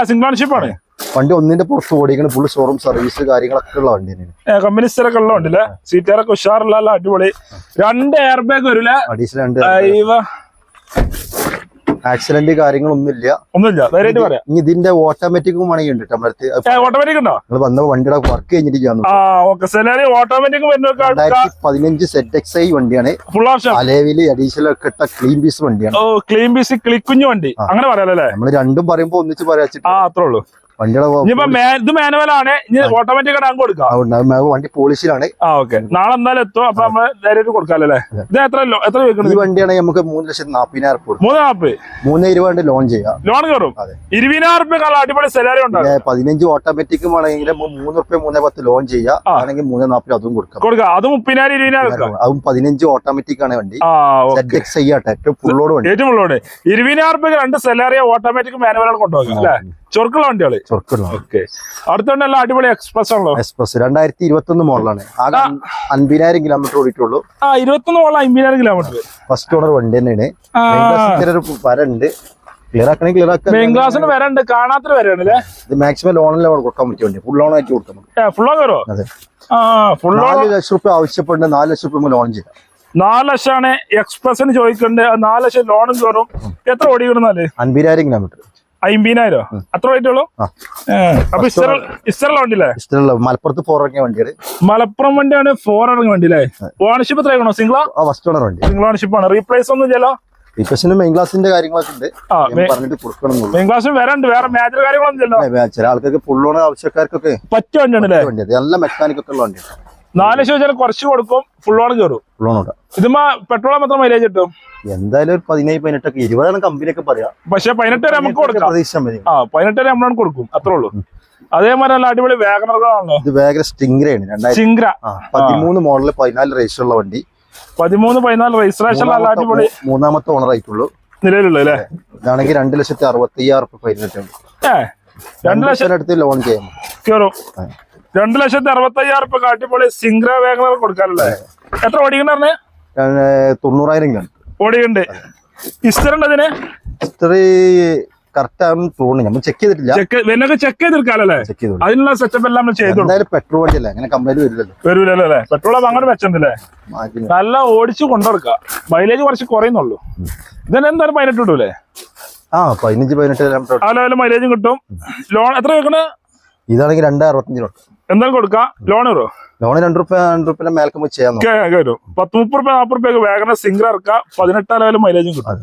സിംഗിൾ ഓൺഷിപ്പ് ആണ്. വണ്ടി ഒന്നിന്റെ പുറത്ത് ഓടിക്കണം ഫുൾ ഷോറൂം സർവീസ് കാര്യങ്ങളൊക്കെ ഉള്ള വണ്ടി തന്നെയാണ്. കമ്പനി സ്ഥലമൊക്കെ ഉള്ളതുണ്ടല്ലേ സീറ്റുകാരൊക്കെ ഉഷാറുള്ള നല്ല അടിപൊളി. രണ്ട് എയർ ബാഗ് വരില്ല അഡീഷണൽ രണ്ട്. ആക്സിഡന്റ് കാര്യങ്ങളൊന്നുമില്ല. ഒന്നുമില്ല ഇനി ഇതിന്റെ ഓട്ടോമാറ്റിക്കും വേണമെങ്കിൽ ഉണ്ട് ഓട്ടോമാറ്റിക് ഉണ്ടോ? നിങ്ങൾ വന്ന വണ്ടിയുടെ വർക്ക് രണ്ടായിരത്തി പതിനഞ്ച് സെറ്റ് എക്സ് ഐ വണ്ടിയാണ്. അലേവിൽ അഡീഷണൽ ഒക്കെ ഇട്ട ക്ലീൻ പീസ് വണ്ടിയാണ്. ക്ലീൻ പീസ് ക്ലിക്കുഞ്ഞു വണ്ടി. അങ്ങനെ പറയാലേ നമ്മൾ നമ്മൾ രണ്ടും പറയുമ്പോ ഒന്നിച്ച് പറയാ അത്രേ ഉള്ളൂ. ഇത് മാനുവൽ ആണ് ഇനി ഓട്ടോമാറ്റിക് ആയിട്ട് അങ്ങ് കൊടുക്കാം. അതുകൊണ്ട് അത് വണ്ടി പോളിസിലാണ് ആ ഓക്കെ. നാളെ എന്തായാലും എത്തും. അപ്പൊ ഇത് എത്ര ഈ വണ്ടിയാണെങ്കിൽ നമുക്ക് മൂന്ന് ലക്ഷത്തി നാപ്പതിനായിരം കൊടുക്കും. മൂന്ന് നാപ്പ് മൂന്ന് ഇരുപത് ലോൺ ചെയ്യാം. ലോൺ കയറും? അതെ. ഇരുപതിനായിരം റുപ്യ നല്ല അടിപൊളി സെലാരി ഉണ്ടാകും പതിനഞ്ച് ഓട്ടോമാറ്റിക്കും ആണെങ്കിൽ മൂന്ന് റുപ്യ മൂന്ന് പത്ത് ലോൺ ചെയ്യാം. ആണെങ്കിൽ മൂന്ന് നാപ്പത് അതും കൊടുക്കാം. കൊടുക്കാം. അത് മുപ്പതിനായിരം ഇരുപതിനായിരം വെക്കാം അതും പതിനഞ്ച് ഓട്ടോമാറ്റിക് ആണ് വണ്ടി. ഏറ്റവും ഫുള്ളോട് ഇരുപതിനായിരം രണ്ട് സെലാറിയ ഓട്ടോമാറ്റിക് മാനുവലാണ് കൊണ്ടുപോകാം അല്ലേ? ചൊറുക്കുള്ള വണ്ടികൾ ചൊർക്കുള്ള ഓക്കെ. അടുത്തോണ്ട് എല്ലാം അടിപൊളി എക്സ്പ്രസ് ആണല്ലോ. എക്സ്പ്രസ് രണ്ടായിരത്തി ഇരുപത്തി ഒന്ന് മോഡലാണ്. ആകെ അൻ- അൻപതിനായിരം കിലോമീറ്റർ ഓടിയിട്ടുള്ളൂ. ആ ഇരുപത്തി ഒന്ന് മോഡൽ അമ്പതിനായിരം കിലോമീറ്റർ ഫസ്റ്റ് ഓണർ വണ്ടി തന്നെയാണ്. ഒരു വര ക്ലിയർ ആക്കണേ ക്ലിയർ മെയിൻ ക്ലാസ്സിന് വരണ്ട് കാണാത്തൊരു വരാണ് അല്ലേ? ഇത് മാക്സിമം ലോണിൽ കൊടുക്കാൻ പറ്റിയ വണ്ടി. ഫുൾ ലോൺ ആയിട്ട് കൊടുക്കാൻ ഫുൾ ലോൺ കയറോ അതെ. ആ ലോൺ നാല് ലക്ഷം റുപ്യ ആവശ്യപ്പെടുന്നത് നാല് ലക്ഷം റുപ്യ ലോൺ ചെയ്യാം നാല് ലക്ഷമാണ് എക്സ്പ്രസിന് ചോദിക്കണ്ട്. ആ നാല് ലക്ഷം ലോണും കയറും എത്ര ഓടിക്കണമെന്നാൽ അൻപതിനായിരം കിലോമീറ്റർ അമ്പതിനായിരം അത്ര റേറ്റുള്ളൂ. അപ്പൊ ഇസ്റ്ററുള്ള വണ്ടിയില്ലേ? മലപ്പുറത്ത് പോറിറങ്ങിയ വണ്ടിയാണ് മലപ്പുറം വണ്ടിയാണ് ഫോർ ഇറങ്ങിയ വണ്ടി അല്ലേ? ഓണർഷിപ്പ് എത്ര ആകണോ സിംഗിളാ ഫസ്റ്റ് ഓണർ വണ്ടി. സിംഗിൾ ഓണർഷിപ്പ് ആണ്. റീപ്ലേസ് ഒന്നും ഇല്ലല്ലോ? മെയിൻ ക്ലാസിന്റെ കാര്യങ്ങളൊക്കെ ഉണ്ട്. പറഞ്ഞിട്ട് കൊടുക്കണം മെയിൻ വരണ്ട് വേറെ മേജർ കാര്യങ്ങളൊന്നും ഇല്ലല്ലോ. ചില ആൾക്കാർക്ക് ഫുൾ ആവശ്യക്കാർക്കൊക്കെ പറ്റിയ വണ്ടിയാണ് അല്ലേ നല്ല മെക്കാനിക് ഒക്കെ ഉള്ള വണ്ടിയാണ് നാല് ലക്ഷം വെച്ചാൽ കുറച്ച് കൊടുക്കും ഫുൾ ഓൺ കയറും. ഫുൾ ഓൺ ഇതുമാ ഇതുമ്പോ പെട്രോൾ മാത്രം മൈലേജ് കിട്ടും? എന്തായാലും ഒരു പതിനേഴ് പതിനെട്ടൊക്കെ ഇരുപതാണ് കമ്പനിയൊക്കെ പറയാം. പക്ഷെ പതിനെട്ട് വരെ നമുക്ക് കൊടുക്കാം. ആ പതിനെട്ട് വരെ നമ്മളാണ് കൊടുക്കും അത്രേ ഉള്ളൂ. അതേമാതിരി നല്ല അടിപൊളി വാഗണറുകളാണല്ലോ ഇത് വേഗം സ്റ്റിംഗ്രയാണ് ആ, പതിമൂന്ന് മോഡൽ പതിനാല് രജിസ്റ്റർ ഉള്ള വണ്ടി. പതിമൂന്ന് പതിനാല് രജിസ്ട്രേഷൻ നല്ല അടിപൊളി മൂന്നാമത്തെ ഓണർ ആയിട്ടുള്ളൂ. നിലവിലുള്ളേ അല്ലേ? ഇതാണെങ്കിൽ രണ്ട് ലക്ഷത്തി അറുപത്തി അയ്യായിരം റുപ്യ ഫൈനിട്ടുണ്ട് ഏ രണ്ട് ലക്ഷം അടുത്ത് ലോൺ ചെയ്യാം കയറും. രണ്ട് ലക്ഷത്തി അറുപത്തി അയ്യായിരം റുപ്യ കാട്ടിപ്പൊളി സിംഗ്ര വാഗണർ കൊടുക്കാനല്ലേ? എത്ര ഓടിക്കണ്ട തൊണ്ണൂറായിരം ഓടിക്കണ്ട് ഓടിയുണ്ട് ഇസ്റ്ററുണ്ട് അതിന് ഹിസ്റ്ററി കറക്റ്റ് ആണെന്ന് തോന്നുന്നു. നമ്മൾ ചെക്ക് ചെയ്തിട്ടില്ല. ചെക്ക് ചെക്ക് ചെയ്തെടുക്കാനല്ലേ ചെക്ക് ചെയ്തു അതിനുള്ള സെറ്റപ്പ് എല്ലാം നമ്മൾ ചെയ്തു പെട്രോൾ വണ്ടി അങ്ങനെ കംപ്ലൈന്റ് വരില്ലല്ലോ. വരൂലല്ലോ? അല്ലേ പെട്രോൾ അങ്ങോട്ട് മാറ്റി നല്ല ഓടിച്ചു കൊണ്ടുനടക്കുക. മൈലേജ് കുറച്ച് കുറയുന്നുള്ളൂ. ഇതിന് എന്തായാലും പതിനെട്ട് കിട്ടൂലേ? ആ പതിനഞ്ച് പതിനെട്ട് മൈലേജും കിട്ടും. ലോൺ എത്ര വെക്കണേ ഇതാണെങ്കിൽ രണ്ട് അറുപത്തഞ്ച് രൂപ എന്തായാലും കൊടുക്കാം. ലോൺ വരുമോ ലോൺ രണ്ട് റുപ്യ രണ്ട് റുപ്യ മേൽക്കുമ്പോൾ ചെയ്യാം കയറും പത്ത് മുപ്പത് റുപ്യ നാൽപ്പത് റുപ്യ വേഗം സിംഗർ ഇറക്കാം പതിനെട്ടാം ലെവലിൽ മൈലേജും കിട്ടും.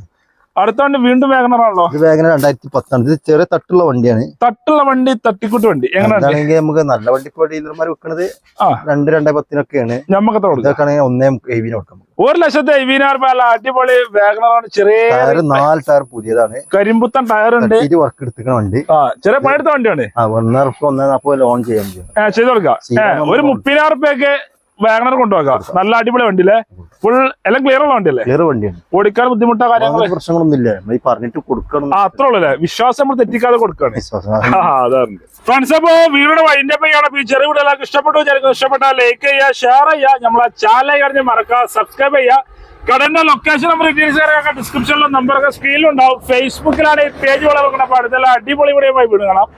അടുത്ത വണ്ടി വീണ്ടും വേഗനറാണല്ലോ ഇത് വേഗന രണ്ടായിരത്തി പത്താണ്. ഇത് ചെറിയ തട്ടുള്ള വണ്ടിയാണ്. തട്ടുള്ള വണ്ടി തട്ടിക്കൂട്ട് വണ്ടി. എങ്ങനെയാണെങ്കിൽ നമുക്ക് നല്ല വണ്ടി ഇപ്പോൾ ഡീലർമാർ വെക്കണത് രണ്ട് രണ്ടേ പത്തിനൊക്കെയാണ് നമുക്ക് എത്ര കൊടുക്കാം ഇതൊക്കെ ആണെങ്കിൽ ഒന്നേ എവിന് കൊടുക്കാം. ഒരു ലക്ഷത്തെ അയ്യായിരം രൂപ അടിപൊളി വേഗനറാണ് ചെറിയ ടയർ നാല് ടയർ പുതിയതാണ്. കരിമ്പുത്തൻ ടയർ ഉണ്ട് ഇത് വർക്ക് എടുത്തിക്കണ വണ്ടി. ചെറിയ പണിയെടുത്ത വണ്ടിയാണ്. ഒന്നര ഒന്നേ നാൽപ്പത് ലോൺ ചെയ്യാൻ ചെയ്ത് കൊടുക്കാം. ഒരു മുപ്പതിനായിരം റുപ്യക്ക് വാഗണർ കൊണ്ടുപോകാം. നല്ല അടിപൊളി വണ്ടിയില്ലേ? ഫുൾ എല്ലാം ക്ലിയർ ഉള്ള വണ്ടിയല്ലേ? ക്ലിയർ വണ്ടിയാണ് ഓടിക്കാൻ ബുദ്ധിമുട്ടാ കാര്യങ്ങൾ അങ്ങനത്തെ പ്രശ്നങ്ങളൊന്നും ഇല്ല നമ്മൾ ഈ പറഞ്ഞിട്ട് കൊടുക്കണം. അത്ര ഉള്ളല്ലേ ഉള്ളൂ അല്ലേ? വിശ്വാസം നമ്മൾ തെറ്റിക്കാതെ കൊടുക്കണം ഫ്രണ്ട്സ് അപ്പോ വീടിന്റെ വൈൻഡപ്പ് ചെയ്യണം ഈ ചെറിയ വീട് എല്ലാവർക്കും ഇഷ്ടപ്പെട്ടു. വിചാരിക്കും ഇഷ്ടപ്പെട്ടാൽ ലൈക്ക് ചെയ്യുക ഷെയർ ചെയ്യുക. നമ്മളെ ചാനൽ കഴിഞ്ഞ് മറക്കുക സബ്സ്ക്രൈബ് ചെയ്യുക. കടന്റെ ലൊക്കേഷൻ നമ്പർ ഡീറ്റെയിൽസ് ഡിസ്ക്രിപ്ഷനിലും നമ്പറൊക്കെ സ്ക്രീനിലുണ്ടാവും ഫേസ്ബുക്കിലാണ് ഈ പേജ് വളർക്കണം അപ്പൊ അടുത്തുള്ള അടിപൊളി വീഡിയോ വീട് കാണാം.